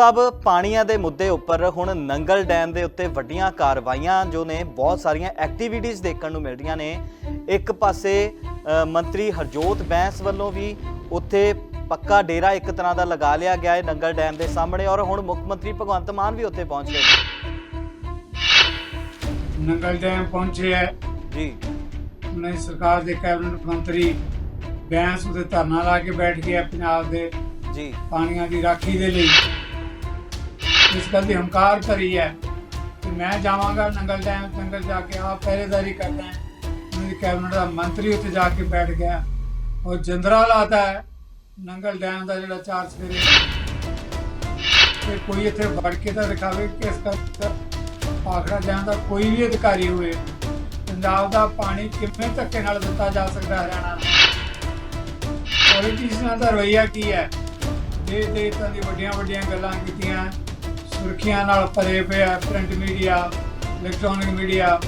ਸਭ ਪਾਣੀਆਂ ਦੇ ਮੁੱਦੇ ਉੱਪਰ ਹੁਣ ਨੰਗਲ ਡੈਮ ਦੇ ਉੱਤੇ ਵੱਡੀਆਂ ਕਾਰਵਾਈਆਂ ਜੋ ਨੇ ਬਹੁਤ ਸਾਰੀਆਂ ਐਕਟੀਵਿਟੀਜ਼ ਦੇਖਣ ਨੂੰ ਮਿਲ ਰਹੀਆਂ ਨੇ। ਇੱਕ ਪਾਸੇ ਮੰਤਰੀ ਹਰਜੋਤ ਬੈਂਸ ਵੱਲੋਂ ਵੀ ਉੱਥੇ ਪੱਕਾ ਡੇਰਾ ਇੱਕ ਤਰ੍ਹਾਂ ਦਾ ਲਗਾ ਲਿਆ ਗਿਆ ਹੈ ਨੰਗਲ ਡੈਮ ਦੇ ਸਾਹਮਣੇ ਔਰ ਹੁਣ ਮੁੱਖ ਮੰਤਰੀ ਭਗਵੰਤ ਮਾਨ ਵੀ ਉੱਥੇ ਪਹੁੰਚ ਗਏ ਨੰਗਲ ਡੈਮ ਪਹੁੰਚੇ ਹੈ। ਜੀ। ਦੀ ਸਰਕਾਰ ਦੇ ਕੈਬਨਿਟ ਮੰਤਰੀ ਬੈਂਸ ਉਤੇ ਧਰਨਾ ਲਾ ਕੇ ਬੈਠ ਗਿਆ ਪੰਜਾਬ ਦੇ ਜੀ। ਪਾਣੀਆਂ ਦੀ ਰਾਖੀ ਦੇ ਲਈ। ਇਸ ਗੱਲ ਦੀ ਹੰਕਾਰ ਕਰੀ ਹੈ ਕਿ ਮੈਂ ਜਾਵਾਂਗਾ ਨੰਗਲ ਡੈਮ, ਨੰਗਲ ਜਾ ਕੇ ਆਪ ਪਹਿਰੇਦਾਰੀ ਕਰਦਾ ਹੈ। ਉਹਨਾਂ ਕੈਬਨਿਟ ਦਾ ਮੰਤਰੀ ਉੱਤੇ ਜਾ ਕੇ ਬੈਠ ਗਿਆ ਔਰ ਜੰਦਰਾ ਲਾਤਾ ਹੈ ਨੰਗਲ ਡੈਮ ਦਾ ਜਿਹੜਾ ਚਾਰ ਸਵੇਰੇ ਤੇ ਕੋਈ ਇੱਥੇ ਵੜ ਕੇ ਤਾਂ ਦਿਖਾਵੇ ਕਿ ਇਸ ਦਾ ਆਖੜਾ ਡੈਮ ਦਾ ਕੋਈ ਵੀ ਅਧਿਕਾਰੀ ਹੋਵੇ, ਪੰਜਾਬ ਦਾ ਪਾਣੀ ਕਿਵੇਂ ਧੱਕੇ ਨਾਲ ਦਿੱਤਾ ਜਾ ਸਕਦਾ ਹਰਿਆਣਾ ਨੂੰ? ਪੋਲੀਟੀਸ਼ੀਅਨਾਂ ਦਾ ਰਵੱਈਆ ਕੀ ਹੈ? ਦੇ ਦੇ ਤਾਂ ਦੀ ਵੱਡੀਆਂ ਵੱਡੀਆਂ ਗੱਲਾਂ ਕੀਤੀਆਂ। ਸੁਰਖੀਆਂ ਨਾਲ ਭਰੇ ਪਿਆ ਪ੍ਰਿੰਟ ਮੀਡੀਆ ਇਲੈਕਟ੍ਰੋਨਿਕ ਮੀਡੀਆ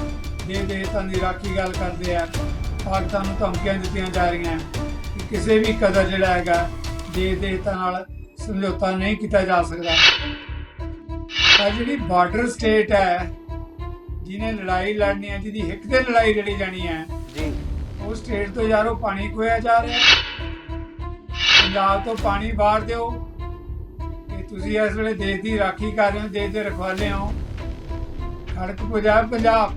ਦੇ ਦੇ ਤਾਂ ਦੀ ਰਾਖੀ ਗੱਲ ਕਰਦੇ ਆ। ਪਾਕਿਸਤਾਨ ਨੂੰ ਧਮਕੀਆਂ ਦਿੱਤੀਆਂ ਜਾ ਰਹੀਆਂ ਕਿ ਕਿਸੇ ਵੀ ਕਦਰ ਜਿਹੜਾ ਹੈਗਾ ਦੇ ਦੇ ਤਾਂ ਨਾਲ ਸਮਝੌਤਾ ਨਹੀਂ ਕੀਤਾ ਜਾ ਸਕਦਾ। ਆ ਜਿਹੜੀ ਬਾਰਡਰ ਸਟੇਟ ਹੈ ਜਿਹਨੇ ਲੜਾਈ ਲੜਨੀ ਹੈ ਜਿਹਦੀ ਹਿੱਕ ਤੇ ਲੜਾਈ ਲੜੀ ਜਾਣੀ ਹੈ ਜੀ। ਉਹ ਸਟੇਟ ਤੋਂ ਯਾਰੋ ਪਾਣੀ ਖੋਇਆ ਜਾ ਰਿਹਾ। ਪੰਜਾਬ ਤੋਂ ਪਾਣੀ ਬਾਹਰ ਦਿਓ। ਤੁਸੀਂ ਇਸ ਵੇਲੇ ਦੇਸ਼ ਦੀ ਰਾਖੀ ਕਰ ਰਹੇ ਹੋ ਦੇਸ਼ ਦੇ ਰਖਵਾਲੇ ਹੋ। ਖੜਕ ਪੰਜਾਬ ਪੰਜਾਬ।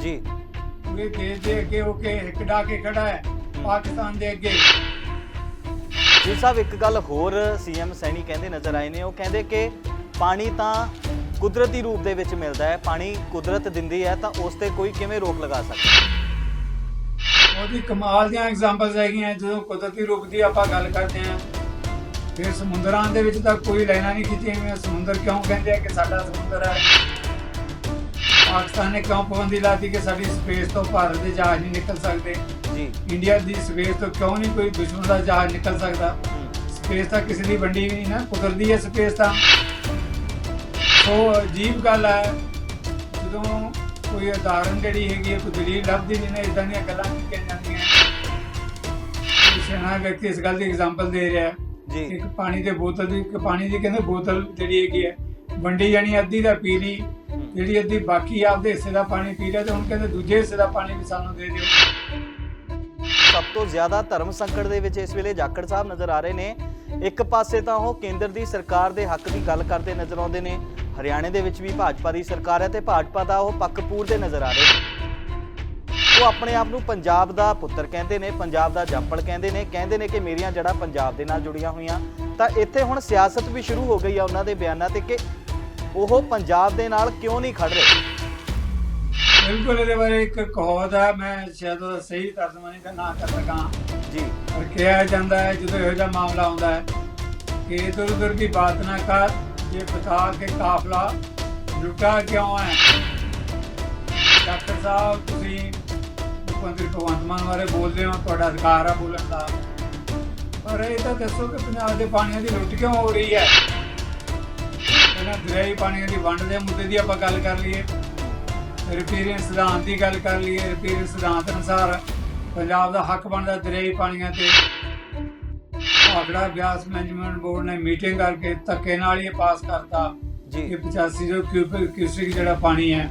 ਜੀ। ਪੂਰੇ ਦੇਸ਼ ਦੇ ਅੱਗੇ ਹੋ ਕੇ ਹਿੱਕ ਡਾ ਕੇ ਖੜਾ ਹੈ ਪਾਕਿਸਤਾਨ ਦੇ ਅੱਗੇ। ਜੀ ਸਾਹਿਬ ਇੱਕ ਗੱਲ ਹੋਰ ਸੀਐਮ ਸੈਣੀ ਕਹਿੰਦੇ ਨਜ਼ਰ ਆਏ ਨੇ। ਉਹ ਕਹਿੰਦੇ ਕਿ ਪਾਣੀ ਤਾਂ ਕੁਦਰਤੀ ਰੂਪ ਦੇ ਵਿੱਚ ਮਿਲਦਾ ਹੈ ਪਾਣੀ ਕੁਦਰਤ ਦਿੰਦੀ ਹੈ ਤਾਂ ਉਸ ਤੇ ਕੋਈ ਕਿਵੇਂ ਰੋਕ ਲਗਾ ਸਕਦਾ? ਉਹਦੀ ਕਮਾਲ ਦੀਆਂ ਐਗਜ਼ਾਮਪਲਸ ਹੈਗੀਆਂ ਜਦੋਂ ਕੁਦਰਤੀ ਰੂਪ ਦੀ ਆਪਾਂ ਗੱਲ ਕਰਦੇ ਹਾਂ ਫਿਰ ਸਮੁੰਦਰਾਂ ਦੇ ਵਿੱਚ ਤਾਂ ਕੋਈ ਲੈਣਾ ਨਹੀਂ ਖਿੱਚੀਆਂ ਹੋਈਆਂ ਸਮੁੰਦਰ ਕਿਉਂ ਕਹਿੰਦੇ ਆ ਕਿ ਸਾਡਾ ਸਮੁੰਦਰ ਹੈ? ਪਾਕਿਸਤਾਨ ਨੇ ਕਿਉਂ ਪਾਬੰਦੀ ਲਾਤੀ ਕਿ ਸਾਡੀ ਸਪੇਸ ਤੋਂ ਭਾਰਤ ਦੇ ਜਹਾਜ਼ ਨਹੀਂ ਨਿਕਲ ਸਕਦੇ? ਜੀ। ਇੰਡੀਆ ਦੀ ਸਪੇਸ ਤੋਂ ਕਿਉਂ ਨਹੀਂ ਕੋਈ ਦੁਸ਼ਮਣ ਦਾ ਜਹਾਜ਼ ਨਿਕਲ ਸਕਦਾ? ਸਪੇਸ ਤਾਂ ਕਿਸੇ ਦੀ ਵੰਡੀ ਵੀ ਨਹੀਂ ਨਾ ਕੁਦਰਤੀ ਹੈ ਸਪੇਸ ਤਾਂ। ਸੋ ਅਜੀਬ ਗੱਲ ਹੈ ਜਦੋਂ ਕੋਈ ਉਦਾਹਰਨ ਜਿਹੜੀ ਹੈਗੀ ਹੈ ਕੋਈ ਦਲੀਲ ਲੱਭਦੀ ਨਹੀਂ ਨਾ ਇਦਾਂ ਦੀਆਂ ਗੱਲਾਂ ਕੀਤੀਆਂ ਜਾਂਦੀਆਂ। ਸਿਆਣਾ ਵਿਅਕਤੀ ਇਸ ਗੱਲ ਦੀ ਐਗਜ਼ਾਮਪਲ ਦੇ ਰਿਹਾ ਹੈ। ਜੀ। ਇੱਕ ਪਾਣੀ ਦੇ ਬੋਤਲ ਦੀ ਇੱਕ ਪਾਣੀ ਦੀ ਕਹਿੰਦੇ ਬੋਤਲ ਜਿਹੜੀ ਹੈਗੀ ਹੈ ਵੰਡੀ ਜਾਣੀ ਅੱਧੀ ਦਾ ਪੀ ਲਈ ਜਿਹੜੀ ਅੱਧੀ ਬਾਕੀ ਆਪਦੇ ਹਿੱਸੇ ਦਾ ਪਾਣੀ ਪੀ ਲਿਆ ਤੇ ਹੁਣ ਕਹਿੰਦੇ ਦੂਜੇ ਹਿੱਸੇ ਦਾ ਪਾਣੀ ਵੀ ਸਾਨੂੰ ਦੇ ਦਿਓ। ਸਭ ਤੋਂ ਜ਼ਿਆਦਾ ਧਰਮ ਸੰਕਟ ਦੇ ਵਿੱਚ ਇਸ ਵੇਲੇ ਜਾਖੜ ਸਾਹਿਬ ਨਜ਼ਰ ਆ ਰਹੇ ਨੇ। ਇੱਕ ਪਾਸੇ ਤਾਂ ਉਹ ਕੇਂਦਰ ਦੀ ਸਰਕਾਰ ਦੇ ਹੱਕ ਦੀ ਗੱਲ ਕਰਦੇ ਨਜ਼ਰ ਆਉਂਦੇ ਨੇ। ਹਰਿਆਣੇ ਦੇ ਵਿੱਚ ਵੀ ਭਾਜਪਾ ਦੀ ਸਰਕਾਰ ਹੈ ਤੇ ਭਾਜਪਾ ਦਾ ਉਹ ਪੱਕ ਪੂਰਦੇ ਨਜ਼ਰ ਆ ਰਹੇ ਨੇ। ਉਹ ਆਪਣੇ ਆਪ ਨੂੰ ਪੰਜਾਬ ਦਾ ਪੁੱਤਰ ਕਹਿੰਦੇ ਨੇ ਪੰਜਾਬ ਦਾ ਜਾਪੜ ਕਹਿੰਦੇ ਨੇ ਕਹਿੰਦੇ ਨੇ ਕਿ ਮੇਰੀਆਂ ਜੜ੍ਹਾਂ ਪੰਜਾਬ ਦੇ ਨਾਲ ਜੁੜੀਆਂ ਹੋਈਆਂ। ਤਾਂ ਇੱਥੇ ਹੁਣ ਸਿਆਸਤ ਵੀ ਸ਼ੁਰੂ ਹੋ ਗਈ ਆ ਉਹਨਾਂ ਦੇ ਬਿਆਨਾਂ ਤੇ ਕਿ ਉਹ ਪੰਜਾਬ ਦੇ ਨਾਲ ਕਿਉਂ ਨਹੀਂ ਖੜ ਰਹੇ? ਬਿਲਕੁਲ ਇਹਦੇ ਬਾਰੇ ਇੱਕ ਕਹਾਵਤ ਹੈ ਮੈਂ ਸ਼ਾਇਦ ਉਹਦਾ ਸਹੀ ਤਰਜਮਾ ਨਹੀਂ ਨਾ ਕਰ ਸਕਾਂ। ਜੀ। ਪਰ ਕਿਹਾ ਜਾਂਦਾ ਹੈ ਜਦੋਂ ਇਹੋ ਜਿਹਾ ਮਾਮਲਾ ਆਉਂਦਾ ਹੈ ਕਿ ਇਧਰ ਉਧਰ ਦੀ ਬਾਤ ਨਾ ਕਰ ਜੇ ਬਤਾ ਕੇ ਕਾਫਲਾ ਲੁੱਟਾ ਕਿਉਂ ਹੈ? ਡਾਕਟਰ ਸਾਹਿਬ ਤੁਸੀਂ ਮੰਤਰੀ ਭਗਵੰਤ ਮਾਨ ਬਾਰੇ ਬੋਲਦੇ ਹੋ ਤੁਹਾਡਾ ਅਧਿਕਾਰ ਆ ਬੋਲਣ ਦਾ। ਪਰ ਇਹ ਤਾਂ ਦੱਸੋ ਕਿ ਪੰਜਾਬ ਦੇ ਪਾਣੀਆਂ ਦੀ ਲੁੱਟ ਕਿਉਂ ਹੋ ਰਹੀ ਹੈ? ਇਹਨਾਂ ਦਰਿਆਈ ਪਾਣੀਆਂ ਦੀ ਵੰਡ ਦੇ ਮੁੱਦੇ ਦੀ ਆਪਾਂ ਗੱਲ ਕਰ ਲਈਏ। ਰਿਪੇਰੀਅਨ ਸਿਧਾਂਤ ਦੀ ਗੱਲ ਕਰ ਲਈਏ ਰਿਪੇਰੀਅਨ ਸਿਧਾਂਤ ਅਨੁਸਾਰ ਪੰਜਾਬ ਦਾ ਹੱਕ ਬਣਦਾ ਦਰਿਆਈ ਪਾਣੀਆਂ ਤੇ। ਆਗੜਾ ਬਿਆਸ ਮੈਨੇਜਮੈਂਟ ਬੋਰਡ ਨੇ ਮੀਟਿੰਗ ਕਰਕੇ ਧੱਕੇ ਨਾਲ ਹੀ ਪਾਸ ਕਰਤਾ ਜੀ। ਕਿ 85 ਜੋ ਕਿਊਬਿਕ ਕਿਊਸਿਕ ਜਿਹੜਾ ਪਾਣੀ ਹੈ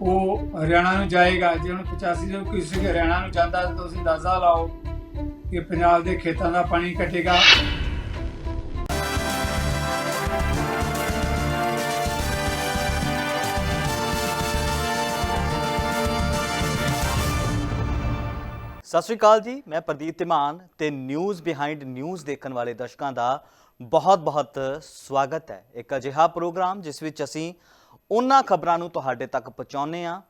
ਉਹ ਹਰਿਆਣਾ ਨੂੰ ਜਾਏਗਾ, ਜੇ ਹੁਣ 85 ਜੋ ਕਿਊਸਿਕ ਹਰਿਆਣਾ ਨੂੰ ਜਾਂਦਾ ਤਾਂ ਤੁਸੀਂ ਅੰਦਾਜ਼ਾ ਲਾਓ ਕਿ ਪੰਜਾਬ ਦੇ ਖੇਤਾਂ ਦਾ ਪਾਣੀ ਘਟੇਗਾ। ਸਤਿ ਸ਼੍ਰੀ ਅਕਾਲ ਜੀ, ਮੈਂ ਪ੍ਰਦੀਪ ਤਿਮਾਨ ਤੇ ਨਿਊਜ਼ ਬਿਹਾਈਂਡ ਨਿਊਜ਼ ਦੇਖਣ ਵਾਲੇ ਦਰਸ਼ਕਾਂ ਦਾ ਬਹੁਤ-ਬਹੁਤ ਸਵਾਗਤ ਹੈ। ਇੱਕ ਅਜਿਹਾ ਪ੍ਰੋਗਰਾਮ ਜਿਸ ਵਿੱਚ ਅਸੀਂ ਉਹਨਾਂ ਖਬਰਾਂ ਨੂੰ ਤੁਹਾਡੇ ਤੱਕ ਪਹੁੰਚਾਉਂਦੇ ਹਾਂ,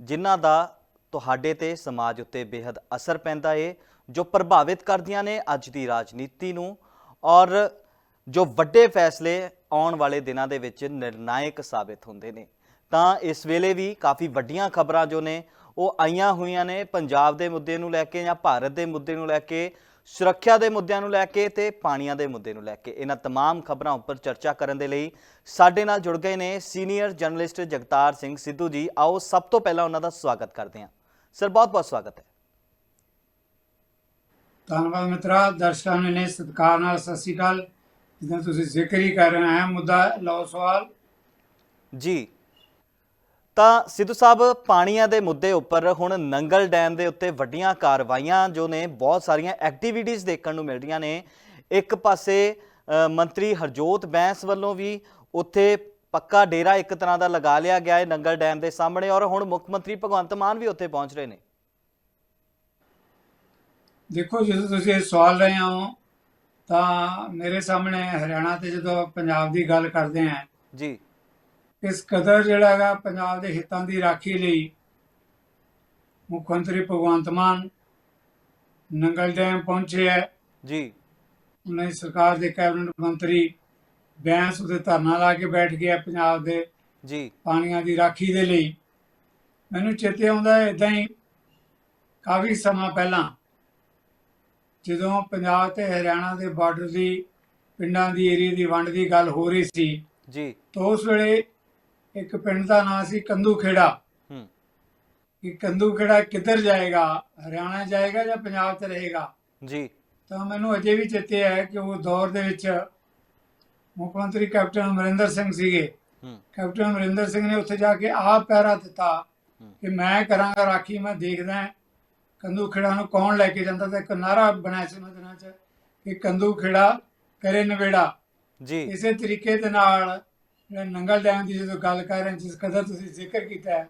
ਜਿਨ੍ਹਾਂ ਦਾ ਤੁਹਾਡੇ ਤੇ ਸਮਾਜ ਉੱਤੇ ਬੇहद ਅਸਰ ਪੈਂਦਾ ਏ, ਜੋ ਪ੍ਰਭਾਵਿਤ ਕਰਦੀਆਂ ਨੇ ਅੱਜ ਦੀ ਰਾਜਨੀਤੀ ਨੂੰ ਔਰ ਜੋ ਵੱਡੇ ਫੈਸਲੇ ਆਉਣ ਵਾਲੇ ਦਿਨਾਂ ਦੇ ਵਿੱਚ ਨਿਰਣਾਇਕ ਸਾਬਿਤ ਹੁੰਦੇ ਨੇ। ਤਾਂ ਇਸ ਵੇਲੇ ਵੀ ਕਾਫੀ ਵੱਡੀਆਂ ਖਬਰਾਂ ਜੋ ਨੇ, ਉਹ ਆਈਆਂ ਹੋਈਆਂ ਨੇ ਪੰਜਾਬ ਦੇ ਮੁੱਦੇ ਨੂੰ ਲੈ ਕੇ ਜਾਂ ਭਾਰਤ ਦੇ ਮੁੱਦੇ ਨੂੰ ਲੈ ਕੇ ਸੁਰੱਖਿਆ ਦੇ ਮੁੱਦਿਆਂ ਨੂੰ ਲੈ ਕੇ ਤੇ ਪਾਣੀਆਂ ਦੇ ਮੁੱਦੇ ਨੂੰ ਲੈ ਕੇ ਇਹਨਾਂ तमाम ਖਬਰਾਂ ਉੱਪਰ ਚਰਚਾ ਕਰਨ ਦੇ ਲਈ ਸਾਡੇ ਨਾਲ ਜੁੜ ਗਏ ਨੇ ਸੀਨੀਅਰ ਜਰਨਲਿਸਟ ਜਗਤਾਰ ਸਿੰਘ ਸਿੱਧੂ ਜੀ ਆਓ ਸਭ ਤੋਂ ਪਹਿਲਾਂ ਉਹਨਾਂ ਦਾ ਸਵਾਗਤ ਕਰਦੇ ਹਾਂ ਸਰ ਬਹੁਤ ਬਹੁਤ ਸਵਾਗਤ ਹੈ ਧੰਨਵਾਦ ਮਿੱਤਰਾ ਦਰਸ਼ਕਾਂ ਨੂੰ ਨੇ ਸਤਿਕਾਰ ਨਾਲ ਸਤਿ ਸ਼੍ਰੀ ਅਕਾਲ ਜਿੱਦਾਂ ਤੁਸੀਂ ਜ਼ਿਕਰ ਹੀ ਕਰ ਰਹੇ ਹੈ ਮੁੱਦਾ ਹੈ, ਲਓ ਸਵਾਲ ਜੀ ਤਾਂ ਸਿੱਧੂ ਸਾਹਿਬ ਪਾਣੀਆਂ ਦੇ ਮੁੱਦੇ ਉੱਪਰ ਹੁਣ ਨੰਗਲ ਡੈਮ ਦੇ ਉੱਤੇ ਵੱਡੀਆਂ ਕਾਰਵਾਈਆਂ ਜੋ ਨੇ ਬਹੁਤ ਸਾਰੀਆਂ ਐਕਟੀਵਿਟੀਜ਼ ਦੇਖਣ ਨੂੰ ਮਿਲ ਰਹੀਆਂ ਨੇ। ਇੱਕ ਪਾਸੇ ਮੰਤਰੀ ਹਰਜੋਤ ਬੈਂਸ ਵੱਲੋਂ ਵੀ ਉੱਥੇ ਪੱਕਾ ਡੇਰਾ ਇੱਕ ਤਰ੍ਹਾਂ ਦਾ ਲਗਾ ਲਿਆ ਗਿਆ ਹੈ ਨੰਗਲ ਡੈਮ ਦੇ ਸਾਹਮਣੇ ਔਰ ਹੁਣ ਮੁੱਖ ਮੰਤਰੀ ਭਗਵੰਤ ਮਾਨ ਵੀ ਉੱਥੇ ਪਹੁੰਚ ਰਹੇ ਨੇ। ਦੇਖੋ ਜਦੋਂ ਤੁਸੀਂ ਇਹ ਸਵਾਲ ਰਹੇ ਹੋ ਤਾਂ ਮੇਰੇ ਸਾਹਮਣੇ ਹਰਿਆਣਾ ਤੇ ਜਦੋਂ ਪੰਜਾਬ ਦੀ ਗੱਲ ਕਰਦੇ ਹਾਂ ਜੀ। ਇਸ ਕਦਰ ਜਿਹੜਾ ਹੈਗਾ ਪੰਜਾਬ ਦੇ ਹਿੱਤਾਂ ਦੀ ਰਾਖੀ ਲਈ ਮੁੱਖ ਮੰਤਰੀ ਭਗਵੰਤ ਮਾਨ ਨੰਗਲ ਡੈਮ ਪਹੁੰਚੇ ਹੈ। ਜੀ। ਉਹਨਾਂ ਦੀ ਸਰਕਾਰ ਦੇ ਕੈਬਨਿਟ ਮੰਤਰੀ ਬੈਂਸ ਉਤੇ ਧਰਨਾ ਲਾ ਕੇ ਬੈਠ ਗਿਆ ਪੰਜਾਬ ਦੇ ਜੀ। ਪਾਣੀਆਂ ਦੀ ਰਾਖੀ ਦੇ ਲਈ। ਮੈਨੂੰ ਚੇਤੇ ਆਉਂਦਾ ਹੈ ਇਦਾਂ ਹੀ ਕਾਫੀ ਸਮਾਂ ਪਹਿਲਾਂ ਜਦੋਂ ਪੰਜਾਬ ਤੇ ਹਰਿਆਣਾ ਦੇ ਬਾਰਡਰ ਦੀ ਪਿੰਡਾਂ ਦੀ ਏਰੀਆ ਦੀ ਵੰਡ ਦੀ ਗੱਲ ਹੋ ਰਹੀ ਸੀ ਜੀ। ਤਾਂ ਉਸ ਵੇਲੇ ਇੱਕ ਪਿੰਡ ਦਾ ਨਾਂ ਸੀ ਕੰਦੂ ਖੇੜਾ ਹੂੰ। ਕਿ ਕੰਦੂ ਖੇੜਾ ਕਿੱਧਰ ਜਾਏਗਾ? ਹਰਿਆਣਾ ਜਾਏਗਾ ਜਾਂ ਪੰਜਾਬ 'ਚ ਰਹੇਗਾ? ਜੀ। ਤਾਂ ਮੈਨੂੰ ਅਜੇ ਵੀ ਚੇਤੇ ਹੈ ਕਿ ਉਹ ਦੌਰ ਦੇ ਵਿੱਚ ਮੁੱਖ ਮੰਤਰੀ ਕੈਪਟਨ ਅਮਰਿੰਦਰ ਸਿੰਘ ਸੀਗੇ। ਹੂੰ। ਕੈਪਟਨ ਅਮਰਿੰਦਰ ਸਿੰਘ ਨੇ ਉੱਥੇ ਜਾ ਕੇ ਆਪ ਪਹਿਰਾ ਦਿੱਤਾ। ਕਿ ਮੈਂ ਕਰਾਂਗਾ ਰਾਖੀ ਮੈਂ ਦੇਖਦਾ ਕੰਦੂ ਖੇੜਾ ਨੂੰ ਕੌਣ ਲੈ ਕੇ ਜਾਂਦਾ ਤੇ ਇੱਕ ਨਾਰਾ ਬਣਾਇਆ ਸੀ ਉਹਨਾਂ ਦਿਨਾਂ 'ਚ ਕਿ ਕੰਦੂ ਖੇੜਾ ਕਰੇ ਨਵੇੜਾ। ਜੀ। ਇਸੇ ਤਰੀਕੇ ਦੇ ਨਾਲ ਨੰਗਲ ਡੈਮ ਦੀ ਜਦੋਂ ਗੱਲ ਕਰ ਰਹੇ ਜਿਸ ਕਦਰ ਤੁਸੀਂ ਜ਼ਿਕਰ ਕੀਤਾ ਹੈ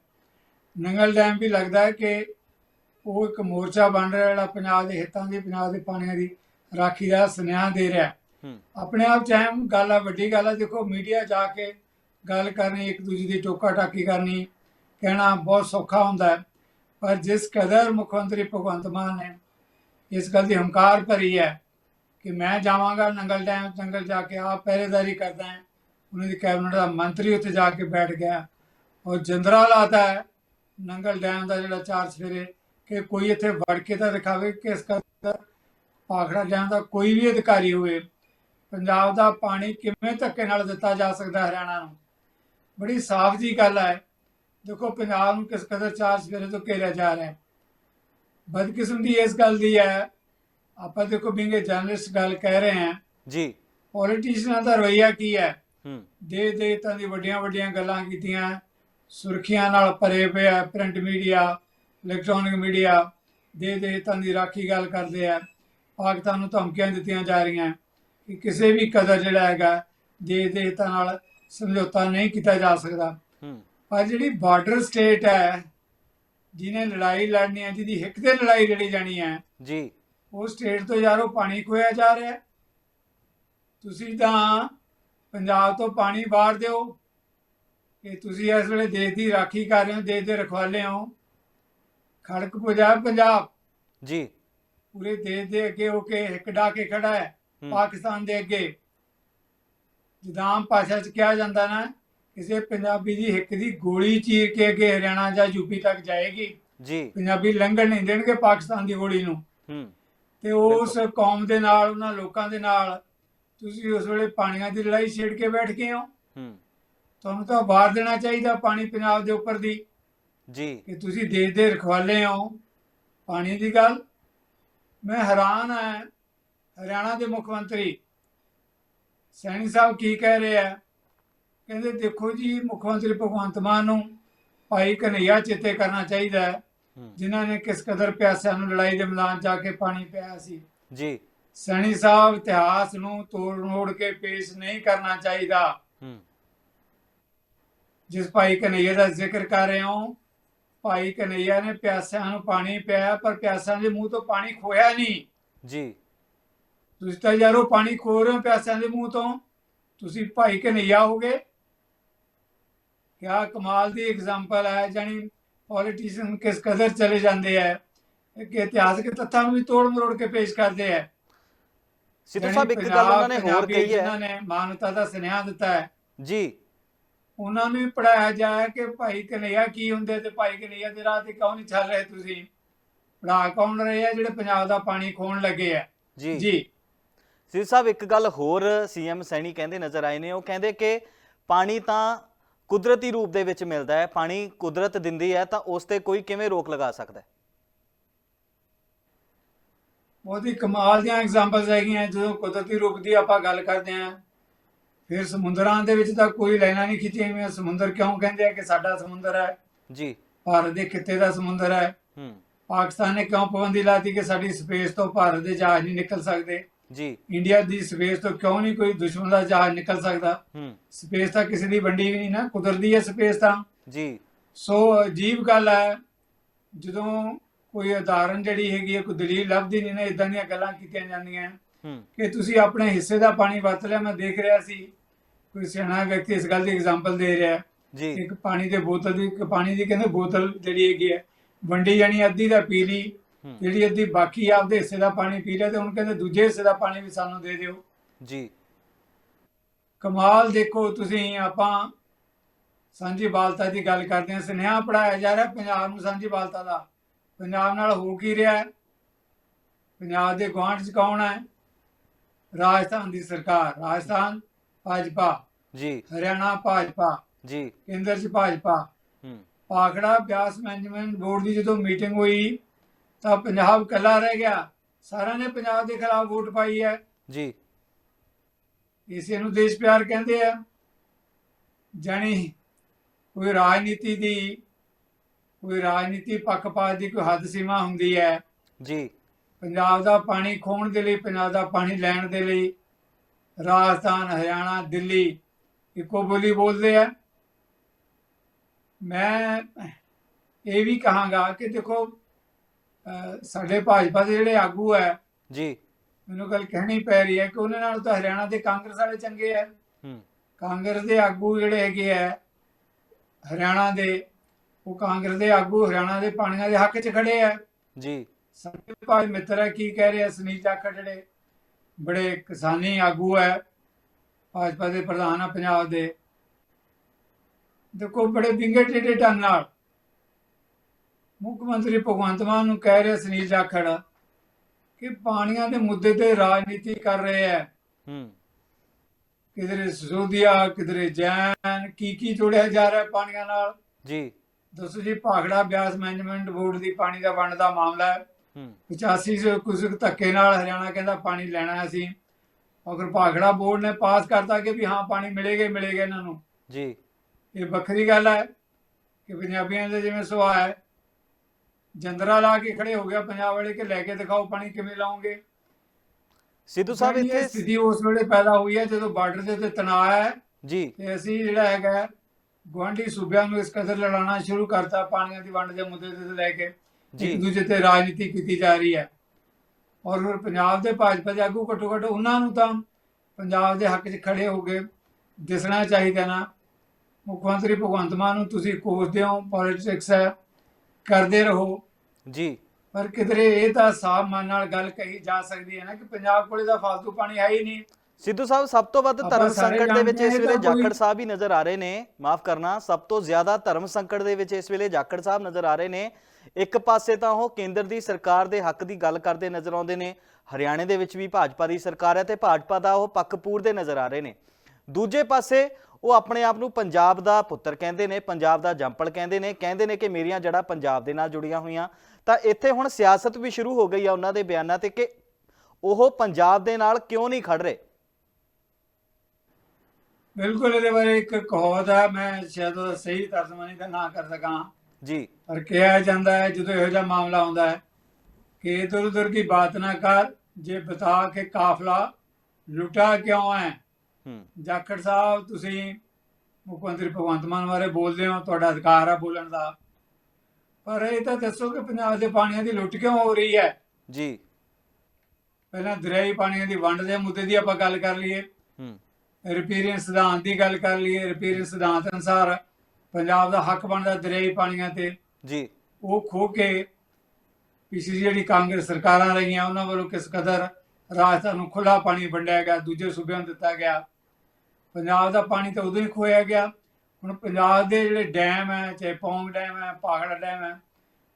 ਨੰਗਲ ਡੈਮ ਵੀ ਲੱਗਦਾ ਹੈ ਕਿ ਉਹ ਇੱਕ ਮੋਰਚਾ ਬਣ ਰਿਹਾ ਜਿਹੜਾ ਪੰਜਾਬ ਦੇ ਹਿੱਤਾਂ ਦੀ ਪੰਜਾਬ ਦੇ ਪਾਣੀਆਂ ਦੀ ਰਾਖੀ ਦਾ ਸੁਨੇਹਾ ਦੇ ਰਿਹਾ ਆਪਣੇ ਆਪ ਚ ਅਹਿਮ ਗੱਲ ਆ ਵੱਡੀ ਗੱਲ ਆ ਦੇਖੋ ਮੀਡੀਆ ਜਾ ਕੇ ਗੱਲ ਕਰਨੀ ਇੱਕ ਦੂਜੇ ਦੀ ਟੋਕਾ ਟਾਕੀ ਕਰਨੀ ਕਹਿਣਾ ਬਹੁਤ ਸੌਖਾ ਹੁੰਦਾ ਹੈ। ਪਰ ਜਿਸ ਕਦਰ ਮੁੱਖ ਮੰਤਰੀ ਭਗਵੰਤ ਮਾਨ ਨੇ ਇਸ ਗੱਲ ਦੀ ਹੰਕਾਰ ਭਰੀ ਹੈ ਕਿ ਮੈਂ ਜਾਵਾਂਗਾ ਨੰਗਲ ਡੈਮ ਜੰਗਲ ਜਾ ਕੇ ਆਪ ਪਹਿਰੇਦਾਰੀ ਕਰਦਾ ਹੈ। ਉਹਨਾਂ ਦੀ ਕੈਬਨਿਟ ਦਾ ਮੰਤਰੀ ਉੱਥੇ ਜਾ ਕੇ ਬੈਠ ਗਿਆ। ਔਰ ਜੰਦਰਾ ਲਾਤਾ ਹੈ ਨੰਗਲ ਡੈਮ ਦਾ ਜਿਹੜਾ ਚਾਰ ਸਵੇਰੇ ਕਿ ਕੋਈ ਇੱਥੇ ਵੜ ਕੇ ਤਾਂ ਦਿਖਾਵੇ ਕਿ ਇਸ ਕਦਰ ਪਾਖੜਾ ਡੈਮ ਦਾ ਕੋਈ ਵੀ ਅਧਿਕਾਰੀ ਹੋਵੇ। ਪੰਜਾਬ ਦਾ ਪਾਣੀ ਕਿਵੇਂ ਧੱਕੇ ਨਾਲ ਦਿੱਤਾ ਜਾ ਸਕਦਾ ਹਰਿਆਣਾ ਨੂੰ? ਬੜੀ ਸਾਫ਼ ਜੀ ਗੱਲ ਹੈ। ਦੇਖੋ ਪੰਜਾਬ ਨੂੰ ਕਿਸ ਕਦਰ ਚਾਰ ਸਵੇਰੇ ਤੋਂ ਘੇਰਿਆ ਜਾ ਰਿਹਾ ਹੈ। ਬਦਕਿਸਮਤੀ ਇਸ ਗੱਲ ਦੀ ਹੈ ਆਪਾਂ ਦੇਖੋ ਬਿੰਗੇ ਜਰਨਲਿਸਟ ਗੱਲ ਕਹਿ ਰਹੇ ਹਾਂ। ਜੀ। ਪੋਲੀਟੀਸ਼ੀਅਨਾਂ ਦਾ ਰਵੱਈਆ ਕੀ ਹੂੰ? ਦੇ ਦੇ ਤਾਂ ਦੀ ਵੱਡੀਆਂ ਵੱਡੀਆਂ ਗੱਲਾਂ ਕੀਤੀਆਂ ਸੁਰਖੀਆਂ ਨਾਲ ਭਰੇ ਪਿਆ ਪ੍ਰਿੰਟ ਮੀਡੀਆ ਇਲੈਕਟ੍ਰੋਨਿਕ ਮੀਡੀਆ ਦੇ ਦੇ ਤਾਂ ਦੀ ਰਾਖੀ ਗੱਲ ਕਰਦੇ ਆ ਪਾਕਿਸਤਾਨ ਨੂੰ ਧਮਕੀਆਂ ਦਿੱਤੀਆਂ ਜਾ ਰਹੀਆਂ ਕਿ ਕਿਸੇ ਵੀ ਕਦਰ ਜਿਹੜਾ ਹੈਗਾ ਦੇ ਦੇ ਤਾਂ ਨਾਲ ਸਮਝੌਤਾ ਨਹੀਂ ਕੀਤਾ ਜਾ ਸਕਦਾ। ਹੂੰ। ਪਰ ਜਿਹੜੀ ਬਾਰਡਰ ਸਟੇਟ ਹੈ ਜਿਹਨੇ ਲੜਾਈ ਲੜਨੀ ਹੈ ਜਿਹਦੀ ਹਿੱਕ ਤੇ ਲੜਾਈ ਲੜੀ ਜਾਣੀ ਹੈ ਜੀ। ਉਹ ਸਟੇਟ ਤੋਂ ਯਾਰੋ ਪਾਣੀ ਖੋਇਆ ਜਾ ਰਿਹਾ। ਤੁਸੀਂ ਤਾਂ ਪੰਜਾਬ ਤੋਂ ਪਾਣੀ ਬਾਹਰ ਦਿਓ। ਕਿ ਤੁਸੀਂ ਇਸ ਵੇਲੇ ਦੇਸ਼ ਦੀ ਰਾਖੀ ਕਰ ਰਹੇ ਹੋ ਦੇਸ਼ ਦੇ ਰਖਵਾਲੇ ਹੋ। ਖੜਕ ਪੁਜਾ ਪੰਜਾਬ। ਜੀ। ਪੂਰੇ ਦੇਸ਼ ਦੇ ਅੱਗੇ ਹੋ ਕੇ ਹਿੱਕ ਡਾ ਕੇ ਖੜਾ ਹੈ। ਪਾਕਿਸਤਾਨ ਦੇ ਅੱਗੇ। ਜਿਦਾਂ ਭਾਸ਼ਾ 'ਚ ਕਿਹਾ ਜਾਂਦਾ ਨਾ ਕਿਸੇ ਪੰਜਾਬੀ ਦੀ ਹਿੱਕ ਦੀ ਗੋਲੀ ਚੀਰ ਕੇ ਅੱਗੇ ਹਰਿਆਣਾ ਜਾਂ ਯੂਪੀ ਤੱਕ ਜਾਏਗੀ। ਜੀ। ਪੰਜਾਬੀ ਲੰਘਣ ਨਹੀਂ ਦੇਣਗੇ ਪਾਕਿਸਤਾਨ ਦੀ ਗੋਲੀ ਨੂੰ। ਹੂੰ। ਤੇ ਉਸ ਕੌਮ ਦੇ ਨਾਲ ਉਹਨਾਂ ਲੋਕਾਂ ਦੇ ਨਾਲ ਤੁਸੀਂ ਉਸ ਵੇਲੇ ਪਾਣੀਆਂ ਦੀ ਲੜਾਈ ਛੇੜ ਕੇ ਬੈਠ ਗਏ ਹੋ। ਹੂੰ। ਤੁਹਾਨੂੰ ਤਾਂ ਵਾਰ ਦੇਣਾ ਚਾਹੀਦਾ ਪਾਣੀ ਪੰਜਾਬ ਦੇ ਉੱਪਰ ਦੀ। ਜੀ। ਕਿ ਤੁਸੀਂ ਦੇਸ਼ ਦੇ ਰਖਵਾਲੇ ਹੋ। ਪਾਣੀ ਦੀ ਗੱਲ। ਮੈਂ ਹੈਰਾਨ ਹਾਂ। ਹਰਿਆਣਾ ਦੇ ਮੁੱਖ ਮੰਤਰੀ ਸੈਣੀ ਸਾਹਿਬ ਕੀ ਕਹਿ ਰਹੇ ਆ? ਕਹਿੰਦੇ ਦੇਖੋ ਜੀ ਮੁੱਖ ਮੰਤਰੀ ਭਗਵੰਤ ਮਾਨ ਨੂੰ ਭਾਈ ਕਨਈਆ ਚੇਤੇ ਕਰਨਾ ਚਾਹੀਦਾ ਜਿਨ੍ਹਾਂ ਨੇ ਕਿਸ ਕਦਰ ਪਿਆਸਿਆਂ ਨੂੰ ਲੜਾਈ ਦੇ ਮੈਦਾਨ ਜਾ ਕੇ ਪਾਣੀ ਪਿਆਇਆ ਸੀ। ਜੀ। ਸੈਣੀ ਸਾਹਿਬ ਇਤਿਹਾਸ ਨੂੰ ਤੋੜ ਮੋੜ ਕੇ ਪੇਸ਼ ਨਹੀਂ ਕਰਨਾ ਚਾਹੀਦਾ। ਜਿਸ ਭਾਈ ਕਨਈਆ ਦਾ ਜ਼ਿਕਰ ਕਰ ਰਹੇ ਹਾਂ ਭਾਈ ਕਨਈਆ ਨੇ ਪਿਆਸਿਆਂ ਨੂੰ ਪਾਣੀ ਪਿਆਇਆ ਪਰ ਪਿਆਸਿਆਂ ਦੇ ਮੂੰਹ ਤੋਂ ਪਾਣੀ ਖੋਇਆ ਨਹੀਂ। ਜੀ। ਤੁਸੀਂ ਤਾਂ ਯਾਰੋ ਪਾਣੀ ਖੋ ਰਹੇ ਹੋ ਪਿਆਸਿਆਂ ਦੇ ਮੂੰਹ ਤੋਂ। ਤੁਸੀਂ ਭਾਈ ਕਨਈਆ ਹੋਗੇ ਕਿਆ ਕਮਾਲ ਦੀ ਐਗਜ਼ਾਮਪਲ ਹੈ ਜਾਨੀ ਪੋਲੀਟੀਸ਼ੀਅਨ ਕਿਸ ਕਦਰ ਚਲੇ ਜਾਂਦੇ ਆ ਕਿ ਇਤਿਹਾਸਕ ਤੱਥਾਂ ਨੂੰ ਵੀ ਤੋੜ ਮਰੋੜ ਕੇ ਪੇਸ਼ ਕਰਦੇ ਆ ਸਿੱਧੂ ਸਾਹਿਬ ਇੱਕ ਗੱਲ ਉਹਨਾਂ ਨੇ ਹੋਰ ਕਹੀ ਹੈ। ਜਿਨ੍ਹਾਂ ਨੇ ਮਾਨਵਤਾ ਦਾ ਸੁਨੇਹਾ ਦਿੱਤਾ ਹੈ ਜੀ। ਉਹਨਾਂ ਨੂੰ ਵੀ ਪੜਾਇਆ ਜਾਏ ਕਿ ਭਾਈ ਕਨਈਆ ਕੀ ਹੁੰਦੇ ਤੇ ਭਾਈ ਕਨਈਆ ਦੇ ਰਾਹ ਤੇ ਕਿਉਂ ਨਹੀਂ ਚੱਲ ਰਹੇ ਤੁਸੀਂ? ਪੜਾ ਕੌਣ ਰਹੇ ਆ ਜਿਹੜੇ ਪੰਜਾਬ ਦਾ ਪਾਣੀ ਖੋਣ ਲੱਗੇ ਆ? ਜੀ। ਜੀ। ਸਿੱਧੂ ਸਾਹਿਬ ਇੱਕ ਗੱਲ ਹੋਰ ਸੀਐਮ ਸੈਣੀ ਕਹਿੰਦੇ ਨਜ਼ਰ ਆਏ ਨੇ ਉਹ ਕਹਿੰਦੇ ਕਿ ਪਾਣੀ ਤਾਂ ਕੁਦਰਤੀ ਰੂਪ ਦੇ ਵਿੱਚ ਮਿਲਦਾ ਹੈ ਪਾਣੀ ਕੁਦਰਤ ਦਿੰਦੀ ਹੈ ਤਾਂ ਉਸ ਤੇ ਕੋਈ ਕਿਵੇਂ ਰੋਕ ਲਗਾ ਸਕਦਾ ਹੈ? ਬਹੁਤ ਹੀ ਕਮਾਲ ਦੀਆਂ ਐਗਜ਼ਾਮਪਲਸ ਹੈਗੀਆਂ ਜਦੋਂ ਕੁਦਰਤੀ ਰੂਪ ਦੀ ਆਪਾਂ ਗੱਲ ਕਰਦੇ ਹਾਂ ਫਿਰ ਸਮੁੰਦਰਾਂ ਦੇ ਵਿੱਚ ਤਾਂ ਕੋਈ ਲੈਣਾ ਨਹੀਂ ਖਿੱਚੀਆਂ ਹੋਈਆਂ। ਸਮੁੰਦਰ ਕਿਉਂ ਕਹਿੰਦੇ ਆ ਕਿ ਸਾਡਾ ਸਮੁੰਦਰ ਹੈ? ਜੀ। ਭਾਰਤ ਦੇ ਖਿੱਤੇ ਦਾ ਸਮੁੰਦਰ ਹੈ। ਹੂੰ। ਪਾਕਿਸਤਾਨ ਨੇ ਕਿਉਂ ਪਾਬੰਦੀ ਲਾਤੀ ਕਿ ਸਾਡੀ ਸਪੇਸ ਤੋਂ ਭਾਰਤ ਦੇ ਜਹਾਜ਼ ਨਹੀਂ ਨਿਕਲ ਸਕਦੇ? ਜੀ। ਇੰਡੀਆ ਦੀ ਸਪੇਸ ਤੋਂ ਕਿਉਂ ਨਹੀਂ ਕੋਈ ਦੁਸ਼ਮਣ ਦਾ ਜਹਾਜ਼ ਨਿਕਲ ਸਕਦਾ? ਹੂੰ। ਸਪੇਸ ਤਾਂ ਕਿਸੇ ਦੀ ਵੰਡੀ ਵੀ ਨਹੀਂ ਨਾ ਕੁਦਰਤੀ ਹੈ ਸਪੇਸ ਤਾਂ। ਜੀ। ਸੋ ਅਜੀਬ ਗੱਲ ਹੈ ਜਦੋਂ ਕੋਈ ਉਦਾਹਰਨ ਜਿਹੜੀ ਹੈਗੀ ਹੈ ਕੋਈ ਦਲੀਲ ਲੱਭਦੀ ਨਹੀਂ ਨਾ ਇਦਾਂ ਦੀਆਂ ਗੱਲਾਂ ਕੀਤੀਆਂ ਜਾਂਦੀਆਂ। ਕਿ ਤੁਸੀਂ ਆਪਣੇ ਹਿੱਸੇ ਦਾ ਪਾਣੀ ਵਰਤ ਲਿਆ ਮੈਂ ਦੇਖ ਰਿਹਾ ਸੀ ਕੋਈ ਸਿਆਣਾ ਵਿਅਕਤੀ ਇਸ ਗੱਲ ਦੀ ਐਗਜ਼ਾਮਪਲ ਦੇ ਰਿਹਾ। ਜੀ। ਇੱਕ ਪਾਣੀ ਦੇ ਬੋਤਲ ਦੀ ਪਾਣੀ ਦੀ ਕਹਿੰਦੇ ਬੋਤਲ ਜਿਹੜੀ ਹੈਗੀ ਹੈ ਵੰਡੀ ਜਾਣੀ ਅੱਧੀ ਦਾ ਪੀ ਲਈ ਜਿਹੜੀ ਅੱਧੀ ਬਾਕੀ ਆਪਦੇ ਹਿੱਸੇ ਦਾ ਪਾਣੀ ਪੀ ਲਿਆ ਤੇ ਹੁਣ ਕਹਿੰਦੇ ਦੂਜੇ ਹਿੱਸੇ ਦਾ ਪਾਣੀ ਵੀ ਸਾਨੂੰ ਦੇ ਦਿਓ। ਜੀ। ਕਮਾਲ ਦੇਖੋ ਤੁਸੀਂ ਆਪਾਂ ਸਾਂਝੀ ਬਾਲਤਾ ਦੀ ਗੱਲ ਕਰਦੇ ਹਾਂ ਸੁਨੇਹਾ ਪੜਾਇਆ ਜਾ ਰਿਹਾ ਪੰਜਾਬ ਨੂੰ ਸਾਂਝੀ ਬਾਲਤਾ ਦਾ। ਪੰਜਾਬ ਨਾਲ ਹੋ ਕੀ ਰਿਹਾ ਹੈ? ਪੰਜਾਬ ਦੇ ਗੁਆਂਢ ਚ ਕੌਣ ਹੈ? ਰਾਜਸਥਾਨ ਦੀ ਸਰਕਾਰ ਰਾਜਸਥਾਨ ਭਾਜਪਾ ਜੀ। ਹਰਿਆਣਾ ਭਾਜਪਾ ਜੀ। ਕੇਂਦਰ ਚ ਭਾਜਪਾ। ਹੂੰ। ਪਾਖੜਾ ਬਿਆਸ ਮੈਨੇਜਮੈਂਟ ਬੋਰਡ ਦੀ ਜਦੋਂ ਮੀਟਿੰਗ ਹੋਈ ਤਾਂ ਪੰਜਾਬ ਕੱਲਾ ਰਹਿ ਗਿਆ। ਸਾਰਿਆਂ ਨੇ ਪੰਜਾਬ ਦੇ ਖਿਲਾਫ ਵੋਟ ਪਾਈ ਹੈ। ਜੀ। ਇਸੇ ਨੂੰ ਦੇਸ਼ ਪਿਆਰ ਕਹਿੰਦੇ ਆ। ਜਾਣੀ ਕੋਈ ਰਾਜਨੀਤੀ ਦੀ ਕੋਈ ਰਾਜਨੀਤੀ ਪੱਖਪਾਤ ਦੀ ਕੋਈ ਹੱਦ ਸੀਮਾ ਹੁੰਦੀ ਹੈ। ਜੀ। ਪੰਜਾਬ ਦਾ ਪਾਣੀ ਖੋਣ ਦੇ ਲਈ ਪੰਜਾਬ ਦਾ ਪਾਣੀ ਲੈਣ ਦੇ ਲਈ ਰਾਜਸਥਾਨ ਹਰਿਆਣਾ ਦਿੱਲੀ ਇੱਕੋ ਬੋਲੀ ਬੋਲਦੇ ਆ। ਮੈਂ ਇਹ ਵੀ ਕਹਾਂਗਾ ਕਿ ਦੇਖੋ ਸਾਡੇ ਭਾਜਪਾ ਦੇ ਜਿਹੜੇ ਆਗੂ ਹੈ ਜੀ। ਮੈਨੂੰ ਗੱਲ ਕਹਿਣੀ ਪੈ ਰਹੀ ਹੈ ਕਿ ਉਹਨਾਂ ਨਾਲ ਤਾਂ ਹਰਿਆਣਾ ਦੇ ਕਾਂਗਰਸ ਵਾਲੇ ਚੰਗੇ ਆ। ਹੂੰ। ਕਾਂਗਰਸ ਦੇ ਆਗੂ ਜਿਹੜੇ ਹੈਗੇ ਆ ਹਰਿਆਣਾ ਦੇ ਉਹ ਕਾਂਗਰਸ ਦੇ ਆਗੂ ਹਰਿਆਣਾ ਦੇ ਪਾਣੀਆਂ ਦੇ ਹੱਕ 'ਚ ਖੜੇ ਆ। ਜੀ। ਸਾਡੇ ਭਾਈ ਮਿੱਤਰ ਹੈ ਕੀ ਕਹਿ ਰਹੇ ਸੁਨੀਲ ਜਾਖੜ ਜਿਹੜੇ ਬੜੇ ਕਿਸਾਨੀ ਆਗੂ ਹੈ ਭਾਜਪਾ ਦੇ ਪ੍ਰਧਾਨ ਆ ਪੰਜਾਬ ਦੇ। ਦੇਖੋ ਬੜੇ ਵਿੰਗੇ ਟੇਢੇ ਢੰਗ ਨਾਲ ਮੁੱਖ ਮੰਤਰੀ ਭਗਵੰਤ ਮਾਨ ਨੂੰ ਕਹਿ ਰਿਹਾ ਸੁਨੀਲ ਜਾਖੜ ਕਿ ਪਾਣੀਆਂ ਦੇ ਮੁੱਦੇ ਤੇ ਰਾਜਨੀਤੀ ਕਰ ਰਹੇ ਹੈ ਹੂੰ। ਕਿਧਰੇ ਸਿਸੋਦੀਆ ਕਿਧਰੇ ਜੈਨ ਕੀ ਕੀ ਜੋੜਿਆ ਜਾ ਰਿਹਾ ਪਾਣੀਆਂ ਨਾਲ? ਜੀ। ਦੱਸੋ ਜੀ ਭਾਖੜਾ ਬਿਆਸ ਮੈਨੇਜਮੈਂਟ ਬੋਰਡ ਦੀ ਪਾਣੀ ਦਾ ਵੰਡ ਦਾ ਮਾਮਲਾ ਹੈ। ਹੂੰ। 85 ਸੇ ਕੁਝ ਧੱਕੇ ਨਾਲ ਹਰਿਆਣਾ ਕਹਿੰਦਾ ਪਾਣੀ ਲੈਣਾ ਹੈ ਅਸੀਂ। ਅਗਰ ਭਾਖੜਾ ਬੋਰਡ ਨੇ ਪਾਸ ਕਰਤਾ ਕਿ ਵੀ ਹਾਂ ਪਾਣੀ ਮਿਲੇਗਾ ਮਿਲੇਗਾ ਇਹਨਾਂ ਨੂੰ। ਜੀ। ਇਹ ਵੱਖਰੀ ਗੱਲ ਹੈ ਕਿ ਪੰਜਾਬੀਆਂ ਦੇ ਜਿਵੇਂ ਸੁਭਾਅ ਹੈ ਜੰਦਰਾ ਲਾ ਕੇ ਖੜੇ ਹੋ ਗਿਆ ਪੰਜਾਬ ਵਾਲੇ ਕਿ ਲੈ ਕੇ ਦਿਖਾਓ ਪਾਣੀ ਕਿਵੇਂ ਲਾਉਂਗੇ। ਸਿੱਧੂ ਸਾਹਿਬ ਇੱਥੇ ਸਥਿਤੀ ਉਸ ਵੇਲੇ ਪੈਦਾ ਹੋਈ ਹੈ ਜਦੋਂ ਬਾਰਡਰ ਦੇ ਉੱਤੇ ਤਣਾਅ ਹੈ। ਜੀ। ਤੇ ਅਸੀਂ ਜਿਹੜਾ ਹੈਗਾ ਗੁਆਂਢੀ ਸੂਬਿਆਂ ਨੂੰ ਇਸ ਕਦਰ ਲੜਾਉਣਾ ਸ਼ੁਰੂ ਕਰਤਾ ਪਾਣੀਆਂ ਦੀ ਵੰਡ ਦੇ ਮੁੱਦੇ ਤੇ ਲੈ ਕੇ। ਇੱਕ ਦੂਜੇ ਤੇ ਰਾਜਨੀਤੀ ਕੀਤੀ ਜਾ ਰਹੀ ਹੈ। ਔਰ ਪੰਜਾਬ ਦੇ ਭਾਜਪਾ ਦੇ ਆਗੂ ਘੱਟੋ ਘੱਟ ਉਹਨਾਂ ਨੂੰ ਤਾਂ ਪੰਜਾਬ ਦੇ ਹੱਕ 'ਚ ਖੜੇ ਹੋ ਕੇ ਦਿਸਣਾ ਚਾਹੀਦਾ ਨਾ। ਮੁੱਖ ਮੰਤਰੀ ਭਗਵੰਤ ਮਾਨ ਨੂੰ ਤੁਸੀਂ ਕੋਸਦੇ ਹੋ ਪੋਲਿਟਿਕਸ ਹੈ ਕਰਦੇ ਰਹੋ। ਜੀ। ਪਰ ਕਿਧਰੇ ਇਹ ਤਾਂ ਸਾਫ਼ ਮਨ ਨਾਲ ਗੱਲ ਕਹੀ ਜਾ ਸਕਦੀ ਹੈ ਨਾ ਕਿ ਪੰਜਾਬ ਕੋਲੇ ਤਾਂ ਫालतू ਪਾਣੀ ਹੈ ਹੀ ਨਹੀਂ। ਸਿੱਧੂ ਸਾਹਿਬ ਸਭ ਤੋਂ ਵੱਧ ਧਰਮ ਸੰਕਟ ਦੇ ਵਿੱਚ ਇਸ ਵੇਲੇ ਜਾਖੜ ਸਾਹਿਬ ਹੀ ਨਜ਼ਰ ਆ ਰਹੇ ਨੇ। ਮਾਫ ਕਰਨਾ ਸਭ ਤੋਂ ਜ਼ਿਆਦਾ ਧਰਮ ਸੰਕਟ ਦੇ ਵਿੱਚ ਇਸ ਵੇਲੇ ਜਾਖੜ ਸਾਹਿਬ ਨਜ਼ਰ ਆ ਰਹੇ ਨੇ। ਇੱਕ ਪਾਸੇ ਤਾਂ ਉਹ ਕੇਂਦਰ ਦੀ ਸਰਕਾਰ ਦੇ ਹੱਕ ਦੀ ਗੱਲ ਕਰਦੇ ਨਜ਼ਰ ਆਉਂਦੇ ਨੇ। ਹਰਿਆਣੇ ਦੇ ਵਿੱਚ ਵੀ ਭਾਜਪਾ ਦੀ ਸਰਕਾਰ ਹੈ ਤੇ ਭਾਜਪਾ ਦਾ ਉਹ ਪੱਖ ਪੂਰਦੇ ਨਜ਼ਰ ਆ ਰਹੇ ਨੇ। ਦੂਜੇ ਪਾਸੇ ਉਹ ਆਪਣੇ ਆਪ ਨੂੰ ਪੰਜਾਬ ਦਾ ਪੁੱਤਰ ਕਹਿੰਦੇ ਨੇ ਪੰਜਾਬ ਦਾ ਜੰਪਲ ਕਹਿੰਦੇ ਨੇ। ਕਹਿੰਦੇ ਨੇ ਕਿ ਮੇਰੀਆਂ ਜੜ੍ਹਾਂ ਪੰਜਾਬ ਦੇ ਨਾਲ ਜੁੜੀਆਂ ਹੋਈਆਂ। ਤਾਂ ਇੱਥੇ ਹੁਣ ਸਿਆਸਤ ਵੀ ਸ਼ੁਰੂ ਹੋ ਗਈ ਆ ਉਹਨਾਂ ਦੇ ਬਿਆਨਾਂ ਤੇ ਕਿ ਉਹ ਪੰਜਾਬ ਦੇ ਨਾਲ ਕਿਉਂ ਨਹੀਂ ਖੜ ਰਹੇ? ਬਿਲਕੁਲ ਇਹਦੇ ਬਾਰੇ ਇੱਕ ਕਹਾਵਤ ਹੈ ਮੈਂ ਸ਼ਾਇਦ ਉਹਦਾ ਸਹੀ ਤਰਜਮਾ ਤਾਂ ਨਾ ਕਰ ਸਕਾਂ। ਜੀ। ਪਰ ਕਿਹਾ ਜਾਂਦਾ ਹੈ ਜਦੋਂ ਇਹੋ ਜਿਹਾ ਮਾਮਲਾ ਆਉਂਦਾ ਹੈ ਕਿ ਇਧਰ ਉਧਰ ਕੀ ਬਾਤ ਨਾ ਕਰ ਜੇ ਬਤਾ ਕੇ ਕਾਫਲਾ ਲੁਟਾ ਕਿਉਂ ਹੈ? ਜਾਖੜ ਸਾਹਿਬ ਤੁਸੀਂ ਮੁੱਖ ਮੰਤਰੀ ਭਗਵੰਤ ਮਾਨ ਬਾਰੇ ਬੋਲਦੇ ਹੋ ਤੁਹਾਡਾ ਅਧਿਕਾਰ ਹੈ ਬੋਲਣ ਦਾ। ਪਰ ਇਹ ਤਾਂ ਦੱਸੋ ਕਿ ਪੰਜਾਬ ਦੇ ਪਾਣੀਆਂ ਦੀ ਲੁੱਟ ਕਿਉਂ ਹੋ ਰਹੀ ਹੈ? ਜੀ। ਪਹਿਲਾਂ ਦਰਿਆਈ ਪਾਣੀਆਂ ਦੀ ਵੰਡ ਦੇ ਮੁੱਦੇ ਦੀ ਆਪਾਂ ਗੱਲ ਕਰ ਲਈਏ। ਰਿਪੇਰੀਅਨ ਸਿਧਾਂਤ ਦੀ ਗੱਲ ਕਰ ਲਈਏ ਰਿਪੇਰੀਅਨ ਸਿਧਾਂਤ ਅਨੁਸਾਰ ਪੰਜਾਬ ਦਾ ਹੱਕ ਬਣਦਾ ਦਰਿਆਈ ਪਾਣੀਆਂ ਤੇ। ਜੀ। ਉਹ ਖੋ ਕੇ ਪਿਛਲੀ ਜਿਹੜੀ ਕਾਂਗਰਸ ਸਰਕਾਰਾਂ ਰਹੀਆਂ ਉਹਨਾਂ ਵੱਲੋਂ ਕਿਸ ਕਦਰ ਰਾਜਸਥਾਨ ਨੂੰ ਖੁੱਲਾ ਪਾਣੀ ਵੰਡਿਆ ਗਿਆ ਦੂਜੇ ਸੂਬਿਆਂ ਨੂੰ ਦਿੱਤਾ ਗਿਆ। ਪੰਜਾਬ ਦਾ ਪਾਣੀ ਤਾਂ ਉਦੋਂ ਹੀ ਖੋਇਆ ਗਿਆ। ਹੁਣ ਪੰਜਾਬ ਦੇ ਜਿਹੜੇ ਡੈਮ ਹੈ ਚਾਹੇ ਪੌਂਗ ਡੈਮ ਹੈ ਪਾਖੜਾ ਡੈਮ ਹੈ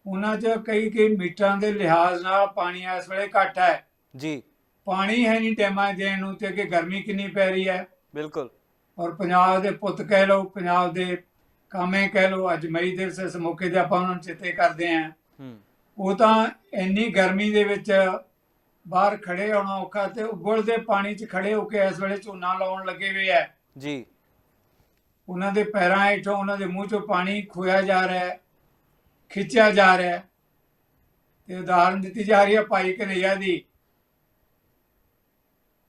ਉਹਨਾਂ 'ਚ ਕਈ ਕਈ ਮੀਟਰਾਂ ਦੇ ਲਿਹਾਜ਼ ਨਾਲ ਪਾਣੀ ਇਸ ਵੇਲੇ ਘੱਟ ਹੈ। ਜੀ। ਪਾਣੀ ਹੈ ਨਹੀਂ ਡੈਮਾਂ 'ਚ ਦੇਣ ਨੂੰ ਤੇ ਅੱਗੇ ਗਰਮੀ ਕਿੰਨੀ ਪੈ ਰਹੀ ਹੈ। ਬਿਲਕੁਲ। ਔਰ ਪੰਜਾਬ ਦੇ ਪੁੱਤ ਕਹਿ ਲਓ ਪੰਜਾਬ ਦੇ ਕਾਮੇ ਕਹਿ ਲਓ ਅੱਜ ਮਈ ਦਿਵਸ ਇਸ ਮੌਕੇ ਤੇ ਆਪਾਂ ਉਹਨਾਂ ਨੂੰ ਚੇਤੇ ਕਰਦੇ ਆਂ ਉਹ ਤਾਂ ਇੰਨੀ ਗਰਮੀ ਦੇ ਵਿੱਚ ਬਾਹਰ ਖੜੇ ਹੋਣਾ ਔਖਾ ਤੇ ਉਬਲਦੇ ਪਾਣੀ 'ਚ ਖੜੇ ਹੋ ਕੇ ਇਸ ਵੇਲੇ ਝੋਨਾ ਲਾਉਣ ਲੱਗੇ ਹੋਏ ਹੈ ਜੀ। ਉਹਨਾਂ ਦੇ ਪੈਰਾਂ ਹੇਠੋਂ ਉਹਨਾਂ ਦੇ ਮੂੰਹ 'ਚੋਂ ਪਾਣੀ ਖੋਇਆ ਜਾ ਰਿਹਾ ਹੈ ਖਿੱਚਿਆ ਜਾ ਰਿਹਾ ਹੈ। ਤੇ ਉਦਾਹਰਨ ਦਿੱਤੀ ਜਾ ਰਹੀ ਹੈ ਭਾਈ ਕਨਈਆ ਦੀ।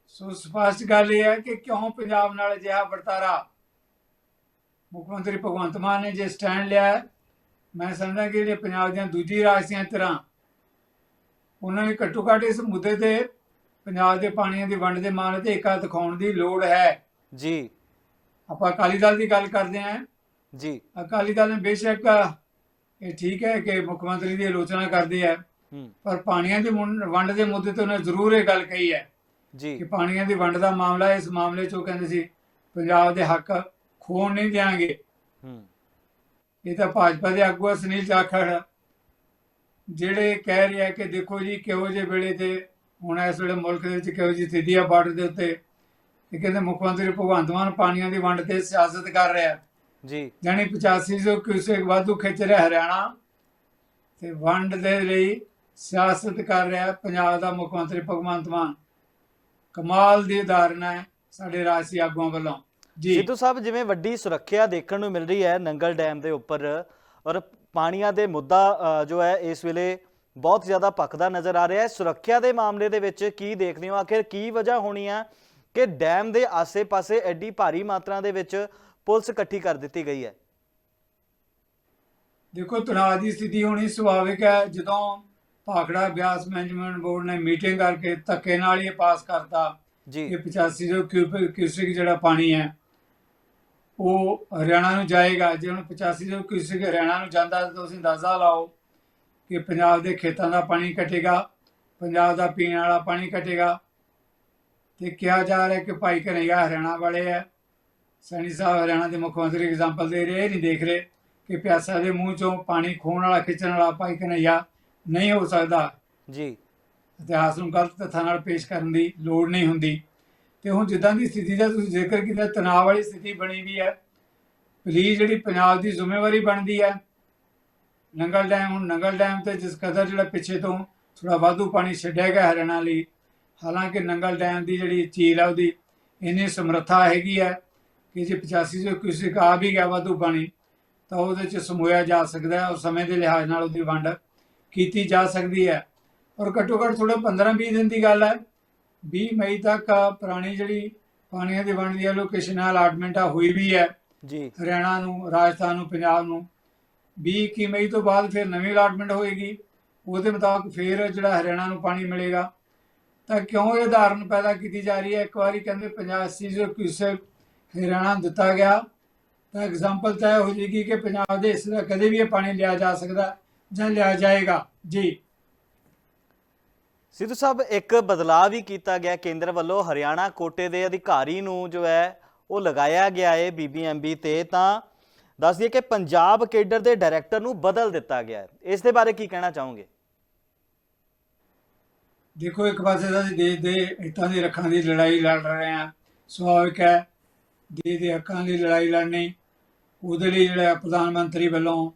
ਸੋ ਸਪਸ਼ਟ ਗੱਲ ਇਹ ਹੈ ਕਿ ਕਿਉਂ ਪੰਜਾਬ ਨਾਲ ਅਜਿਹਾ ਵਰਤਾਰਾ? ਮੁੱਖ ਮੰਤਰੀ ਭਗਵੰਤ ਮਾਨ ਨੇ ਜੇ ਸਟੈਂਡ ਲਿਆ ਮੈਂ ਸਮਝਦਾ ਕਿ ਜਿਹੜੇ ਪੰਜਾਬ ਦੀਆਂ ਦੂਜੀ ਰਾਜਸੀਆਂ ਤਰ੍ਹਾਂ ਉਹਨਾਂ ਨੇ ਘੱਟੋ ਘੱਟ ਇਸ ਮੁੱਦੇ ਤੇ ਪੰਜਾਬ ਦੇ ਪਾਣੀਆਂ ਦੀ ਵੰਡ ਦੇ ਮਾਮਲੇ ਤੇ ਇਕਾ ਦਿਖਾਉਣ ਦੀ ਲੋੜ ਹੈ। ਜੀ। ਆਪਾਂ ਅਕਾਲੀ ਦਲ ਦੀ ਗੱਲ ਕਰਦੇ ਹਾਂ। ਜੀ। ਅਕਾਲੀ ਦਲ ਨੇ ਬੇਸ਼ੱਕ ਇਹ ਠੀਕ ਹੈ ਕਿ ਮੁੱਖ ਮੰਤਰੀ ਦੀ ਆਲੋਚਨਾ ਕਰਦੇ ਆ। ਹੂੰ। ਪਰ ਪਾਣੀਆਂ ਦੀ ਵੰਡ ਦੇ ਮੁੱਦੇ ਤੇ ਉਹਨੇ ਜ਼ਰੂਰ ਇਹ ਗੱਲ ਕਹੀ ਹੈ। ਜੀ। ਕਿ ਪਾਣੀਆਂ ਦੀ ਵੰਡ ਦਾ ਮਾਮਲਾ ਇਸ ਮਾਮਲੇ 'ਚ ਉਹ ਕਹਿੰਦੇ ਸੀ ਪੰਜਾਬ ਦੇ ਹੱਕ ਖੋਣ ਨਹੀਂ ਦਿਆਂਗੇ। ਹੂੰ। ਇਹ ਤਾਂ ਭਾਜਪਾ ਦੇ ਆਗੂ ਸੁਨੀਲ ਜਾਖੜ ਜਿਹੜੇ ਕਹਿ ਰਿਹਾ ਕਿ ਦੇਖੋ ਜੀ ਕਿਹੋ ਜਿਹੇ ਵੇਲੇ ਤੇ ਹੁਣ ਇਸ ਵੇਲੇ ਮੁਲਕ ਦੇ ਵਿੱਚ ਕਿਹੋ ਜਿਹੀ ਸਥਿਤੀ ਆ ਬਾਰਡਰ ਦੇ ਉੱਤੇ। ਇਹ ਕਹਿੰਦੇ ਮੁੱਖ ਮੰਤਰੀ ਭਗਵੰਤ ਮਾਨ ਪਾਣੀਆਂ ਦੀ ਵੰਡ ਤੇ ਸਿਆਸਤ ਕਰ ਰਿਹਾ। ਜੀ। ਜਾਨੀ 8500 ਕਿਊਸੈਕ ਵਾਧੂ ਖਿੱਚ ਰਿਹਾ ਹਰਿਆਣਾ। ਤੇ ਵੰਡ ਦੇ ਲਈ ਸਿਆਸਤ ਕਰ ਰਿਹਾ ਪੰਜਾਬ ਦਾ ਮੁੱਖ ਮੰਤਰੀ ਭਗਵੰਤ ਮਾਨ। ਕਮਾਲ ਦੀ ਉਦਾਹਰਨ ਹੈ ਸਾਡੇ ਰਾਜਸੀ ਆਗੂਆਂ ਵੱਲੋਂ। ਜੀ। ਸਿੱਧੂ ਸਾਹਿਬ ਜਿਵੇਂ ਵੱਡੀ ਸੁਰੱਖਿਆ ਦੇਖਣ ਨੂੰ ਮਿਲ ਰਹੀ ਹੈ ਨੰਗਲ ਡੈਮ ਦੇ ਉੱਪਰ ਔਰ ਪਾਣੀਆਂ ਦੇ ਮੁੱਦਾ ਜੋ ਹੈ ਇਸ ਵੇਲੇ ਬਹੁਤ ਜ਼ਿਆਦਾ ਪੱਕਦਾ ਨਜ਼ਰ ਆ ਰਿਹਾ ਹੈ। ਸੁਰੱਖਿਆ ਦੇ ਮਾਮਲੇ ਦੇ ਵਿੱਚ ਕੀ ਦੇਖਦੇ ਹੋ? ਆਖਿਰ ਕੀ ਵਜ੍ਹਾ ਹੋਣੀ ਹੈ ਕਿ ਡੈਮ ਦੇ ਆਸੇ-ਪਾਸੇ ਐਡੀ ਭਾਰੀ ਮਾਤਰਾ ਦੇ ਵਿੱਚ ਪੁਲਿਸ ਇਕੱਠੀ ਕਰ ਦਿੱਤੀ ਗਈ ਹੈ? ਦੇਖੋ ਤਣਾਅ ਦੀ ਸਥਿਤੀ ਹੋਣੀ ਸੁਭਾਵਿਕ ਹੈ। ਜਦੋਂ ਭਾਖੜਾ ਬਿਆਸ ਮੈਨੇਜਮੈਂਟ ਬੋਰਡ ਨੇ ਮੀਟਿੰਗ ਕਰਕੇ ਧੱਕੇ ਨਾਲ ਹੀ ਇਹ ਪਾਸ ਕਰਤਾ। ਜੀ। ਕਿ 8500 ਕਿਊਬਿਕ ਕਿਊਸਿਕ ਜਿਹੜਾ ਪਾਣੀ ਹੈ ਉਹ ਹਰਿਆਣਾ ਨੂੰ ਜਾਏਗਾ। ਜੇ ਹੁਣ 8500 ਕਿਊਸਿਕ ਹਰਿਆਣਾ ਨੂੰ ਜਾਂਦਾ ਤਾਂ ਤੁਸੀਂ ਅੰਦਾਜ਼ਾ ਲਾਓ ਕਿ ਪੰਜਾਬ ਦੇ ਖੇਤਾਂ ਦਾ ਪਾਣੀ ਘਟੇਗਾ ਪੰਜਾਬ ਦਾ ਪੀਣ ਵਾਲਾ ਪਾਣੀ ਘਟੇਗਾ। ਤੇ ਕਿਹਾ ਜਾ ਰਿਹਾ ਕਿ ਭਾਈ ਕਨਈਆ ਹਰਿਆਣਾ ਵਾਲੇ ਹੈ। ਸੈਣੀ ਸਾਹਿਬ ਹਰਿਆਣਾ ਦੇ ਮੁੱਖ ਮੰਤਰੀ ਐਗਜ਼ਾਮਪਲ ਦੇ ਰਹੇ ਇਹ ਨਹੀਂ ਦੇਖ ਰਹੇ ਕਿ ਪਿਆਸਾ ਦੇ ਮੂੰਹ ਚੋਂ ਪਾਣੀ ਖੋਣ ਵਾਲਾ ਖਿੱਚਣ ਵਾਲਾ ਭਾਈ ਕਨਈਆ ਨਹੀਂ ਹੋ ਸਕਦਾ। ਜੀ। ਇਤਿਹਾਸ ਨੂੰ ਗਲਤ ਤੱਥਾਂ ਨਾਲ ਪੇਸ਼ ਕਰਨ ਦੀ ਲੋੜ ਨਹੀਂ ਹੁੰਦੀ। ਤੇ ਹੁਣ ਜਿੱਦਾਂ ਦੀ ਸਥਿਤੀ ਦਾ ਤੁਸੀਂ ਜ਼ਿਕਰ ਕੀਤਾ ਤਣਾਅ ਵਾਲੀ ਸਥਿਤੀ ਬਣੀ ਵੀ ਹੈ। ਪਲੀਜ਼ ਜਿਹੜੀ ਪੰਜਾਬ ਦੀ ਜ਼ਿੰਮੇਵਾਰੀ ਬਣਦੀ ਹੈ। ਨੰਗਲ ਡੈਮ ਹੁਣ ਨੰਗਲ ਡੈਮ ਤੇ ਜਿਸ ਕਦਰ ਜਿਹੜਾ ਪਿੱਛੇ ਤੋਂ ਥੋੜਾ ਵਾਧੂ ਪਾਣੀ ਛੱਡਿਆ ਗਿਆ ਹਰਿਆਣਾ ਲਈ ਹਾਲਾਂਕਿ ਨੰਗਲ ਡੈਮ ਦੀ ਜਿਹੜੀ ਝੀਲ ਹੈ ਉਹਦੀ ਇੰਨੀ ਸਮਰੱਥਾ ਹੈਗੀ ਹੈ ਕਿ ਜੇ 85 ਜੋ ਕਿਸੇ ਆ ਵੀ ਗਿਆ ਵਾਧੂ ਪਾਣੀ ਤਾਂ ਉਹਦੇ ਚ ਸਮੋਇਆ ਜਾ ਸਕਦਾ ਹੈ। ਔਰ ਸਮੇਂ ਦੇ ਲਿਹਾਜ਼ ਨਾਲ ਉਹਦੀ ਵੰਡ ਕੀਤੀ ਜਾ ਸਕਦੀ ਹੈ। ਔਰ ਘੱਟੋ ਘੱਟ ਥੋੜਾ 15-20 ਦਿਨ ਦੀ ਗੱਲ ਹੈ। 20 ਮਈ ਤੱਕ ਪੁਰਾਣੀ ਜਿਹੜੀ ਪਾਣੀਆਂ ਦੀ ਵੰਡ ਦੀ ਐਲੋਕੇਸ਼ਨ ਅਲਾਟਮੈਂਟ ਆ ਹੋਈ ਵੀ ਹੈ। ਜੀ। ਹਰਿਆਣਾ ਨੂੰ ਰਾਜਸਥਾਨ ਨੂੰ ਪੰਜਾਬ ਨੂੰ। 20 21 ਮਈ ਤੋਂ ਬਾਅਦ ਫਿਰ ਨਵੀਂ ਅਲਾਟਮੈਂਟ ਹੋਏਗੀ। ਉਹਦੇ ਮੁਤਾਬਕ ਫਿਰ ਜਿਹੜਾ ਹਰਿਆਣਾ ਨੂੰ ਪਾਣੀ ਮਿਲੇਗਾ। ਤਾਂ ਕਿਉਂ ਇਹ ਉਦਾਹਰਨ ਪੈਦਾ ਕੀਤੀ ਜਾ ਰਹੀ ਹੈ? ਇੱਕ ਵਾਰੀ ਕਹਿੰਦੇ 85 ਜੋ ਕਿਊਸੈਕ ਹਰਿਆਣਾ ਦਿੱਤਾ ਗਿਆ। ਤਾਂ ਐਗਜ਼ਾਮਪਲ ਤਾਂ ਹੋ ਜਾਏਗੀ ਕਿ ਪੰਜਾਬ ਦੇ ਹਿੱਸੇ ਦਾ ਕਦੇ ਵੀ ਇਹ ਪਾਣੀ ਲਿਆ ਜਾ ਸਕਦਾ। ਜਾਂ ਲਿਆ ਜਾਏਗਾ। ਜੀ। ਸਿੱਧੂ ਸਾਹਿਬ ਇੱਕ ਬਦਲਾਅ ਵੀ ਕੀਤਾ ਗਿਆ ਕੇਂਦਰ ਵੱਲੋਂ। ਹਰਿਆਣਾ ਕੋਟੇ ਦੇ ਅਧਿਕਾਰੀ ਨੂੰ ਜੋ ਹੈ ਉਹ ਲਗਾਇਆ ਗਿਆ ਹੈ ਬੀਬੀਐਮਬੀ ਤੇ। ਤਾਂ ਦੱਸ ਦਈਏ ਕਿ ਪੰਜਾਬ ਕੇਡਰ ਦੇ ਡਾਇਰੈਕਟਰ ਨੂੰ ਬਦਲ ਦਿੱਤਾ ਗਿਆ ਹੈ ਇਸ ਦੇ ਬਾਰੇ ਕੀ ਕਹਿਣਾ ਚਾਹੋਗੇ? ਦੇਖੋ ਇੱਕ ਪਾਸੇ ਤਾਂ ਅਸੀਂ ਦੇਸ਼ ਦੇ ਹਿੱਤਾਂ ਦੀ ਰੱਖਾਂ ਦੀ ਲੜਾਈ ਲੜ ਰਹੇ ਹਾਂ। ਸੁਭਾਵਿਕ ਹੈ ਦੇਸ਼ ਦੇ ਹੱਕਾਂ ਦੀ ਲੜਾਈ ਲੜਨੀ। ਉਹਦੇ ਲਈ ਜਿਹੜਾ ਪ੍ਰਧਾਨ ਮੰਤਰੀ ਵੱਲੋਂ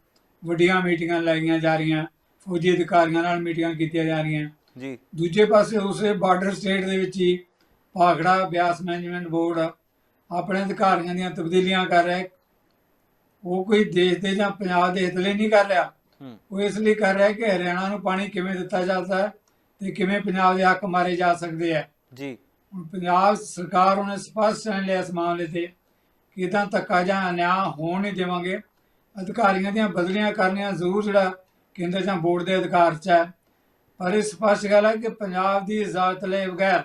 ਵੱਡੀਆਂ ਮੀਟਿੰਗਾਂ ਲਾਈਆਂ ਜਾ ਰਹੀਆਂ ਫੌਜੀ ਅਧਿਕਾਰੀਆਂ ਨਾਲ ਮੀਟਿੰਗਾਂ ਕੀਤੀਆਂ ਜਾ ਰਹੀਆਂ। ਜੀ। ਦੂਜੇ ਪਾਸੇ ਉਸੇ ਬਾਰਡਰ ਸਟੇਟ ਦੇ ਵਿੱਚ ਹੀ ਭਾਖੜਾ ਬਿਆਸ ਮੈਨੇਜਮੈਂਟ ਬੋਰਡ ਆਪਣੇ ਅਧਿਕਾਰੀਆਂ ਦੀਆਂ ਤਬਦੀਲੀਆਂ ਕਰ ਰਿਹਾ ਹੈ। ਉਹ ਕੋਈ ਦੇਸ਼ ਦੇ ਜਾਂ ਪੰਜਾਬ ਦੇ ਹਿੱਤ ਲਈ ਨਹੀਂ ਕਰ ਰਿਹਾ। ਉਹ ਇਸ ਲਈ ਕਰ ਰਿਹਾ ਹੈ ਕਿ ਹਰਿਆਣਾ ਨੂੰ ਪਾਣੀ ਕਿਵੇਂ ਦਿੱਤਾ ਜਾਂਦਾ ਹੈ ਤੇ ਕਿਵੇਂ ਪੰਜਾਬ ਦੇ ਹੱਕ ਮਾਰੇ ਜਾ ਸਕਦੇ ਹੈ। ਜੀ। ਪੰਜਾਬ ਸਰਕਾਰ ਉਹਨੇ ਸਪਸ਼ਟ ਸਟੈਂਡ ਲਿਆ ਇਸ ਮਾਮਲੇ ਤੇ ਕਿ ਤਾਂ ਧੱਕਾ ਜਾਂ ਅਨਿਆਂ ਹੋਣ ਨਹੀਂ ਦੇਵਾਂਗੇ। ਅਧਿਕਾਰੀਆਂ ਦੀਆਂ ਬਦਲੀਆਂ ਕਰਨੀਆਂ ਜ਼ਰੂਰ ਜਿਹੜਾ ਕੇਂਦਰ ਜਾਂ ਬੋਰਡ ਦੇ ਅਧਿਕਾਰ 'ਚ ਹੈ। ਪਰ ਇਹ ਸਪਸ਼ਟ ਗੱਲ ਹੈ ਕਿ ਪੰਜਾਬ ਦੀ ਇਜਾਜ਼ਤ ਲਏ ਬਗੈਰ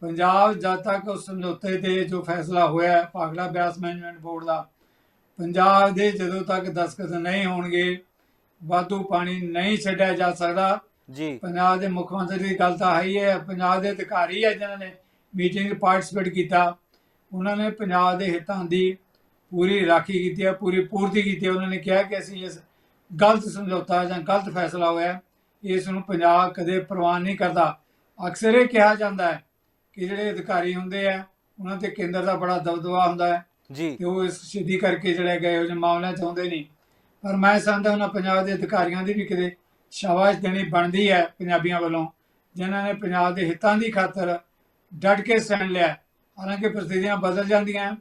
ਪੰਜਾਬ ਜਦ ਤੱਕ ਉਸ ਸਮਝੌਤੇ ਤੇ ਜੋ ਫੈਸਲਾ ਹੋਇਆ ਹੈ ਭਾਗੜਾ ਬਿਆਸ ਮੈਨੇਜਮੈਂਟ ਬੋਰਡ ਦਾ ਪੰਜਾਬ ਦੇ ਜਦੋਂ ਤੱਕ ਦਸਤਖਤ ਨਹੀਂ ਹੋਣਗੇ ਵਾਧੂ ਪਾਣੀ ਨਹੀਂ ਛੱਡਿਆ ਜਾ ਸਕਦਾ। ਜੀ। ਪੰਜਾਬ ਦੇ ਮੁੱਖ ਮੰਤਰੀ ਦੀ ਗੱਲ ਤਾਂ ਹੈ ਹੀ ਹੈ ਪੰਜਾਬ ਦੇ ਅਧਿਕਾਰੀ ਹੈ ਜਿਨ੍ਹਾਂ ਨੇ ਮੀਟਿੰਗ ਪਾਰਟਿਸਿਪੇਟ ਕੀਤਾ। ਉਹਨਾਂ ਨੇ ਪੰਜਾਬ ਦੇ ਹਿੱਤਾਂ ਦੀ ਪੂਰੀ ਰਾਖੀ ਕੀਤੀ ਹੈ ਪੂਰੀ ਪੂਰਤੀ ਕੀਤੀ ਹੈ। ਉਹਨਾਂ ਨੇ ਕਿਹਾ ਕਿ ਅਸੀਂ ਇਸ ਗਲਤ ਸਮਝੌਤਾ ਜਾਂ ਗਲਤ ਫੈਸਲਾ ਹੋਇਆ। ਇਸ ਨੂੰ ਪੰਜਾਬ ਕਦੇ ਪ੍ਰਵਾਨ ਨਹੀਂ ਕਰਦਾ। ਅਕਸਰ ਇਹ ਕਿਹਾ ਜਾਂਦਾ ਹੈ ਕਿ ਜਿਹੜੇ ਅਧਿਕਾਰੀ ਹੁੰਦੇ ਆ ਉਹਨਾਂ ਤੇ ਕੇਂਦਰ ਦਾ ਬੜਾ ਦਬਦਬਾ ਹੁੰਦਾ ਹੈ ਜੀ। ਤੇ ਉਹ ਇਸ ਸਿੱਧੀ ਕਰਕੇ ਜਿਹੜੇ ਗਏ ਉਹ ਜਿਹੇ ਮਾਮਲਿਆਂ 'ਚ ਆਉਂਦੇ ਨਹੀਂ। ਪਰ ਮੈਂ ਸਮਝਦਾ ਉਹਨਾਂ ਪੰਜਾਬ ਦੇ ਅਧਿਕਾਰੀਆਂ ਦੀ ਵੀ ਕਿਤੇ ਸ਼ਾਬਾਸ਼ ਦੇਣੀ ਬਣਦੀ ਹੈ ਪੰਜਾਬੀਆਂ ਵੱਲੋਂ ਜਿਨ੍ਹਾਂ ਨੇ ਪੰਜਾਬ ਦੇ ਹਿੱਤਾਂ ਦੀ ਖਾਤਰ ਡਟ ਕੇ ਸਟੈਂਡ ਲਿਆ। ਹਾਲਾਂਕਿ ਪ੍ਰਸਥਿਤੀਆਂ ਬਦਲ ਜਾਂਦੀਆਂ।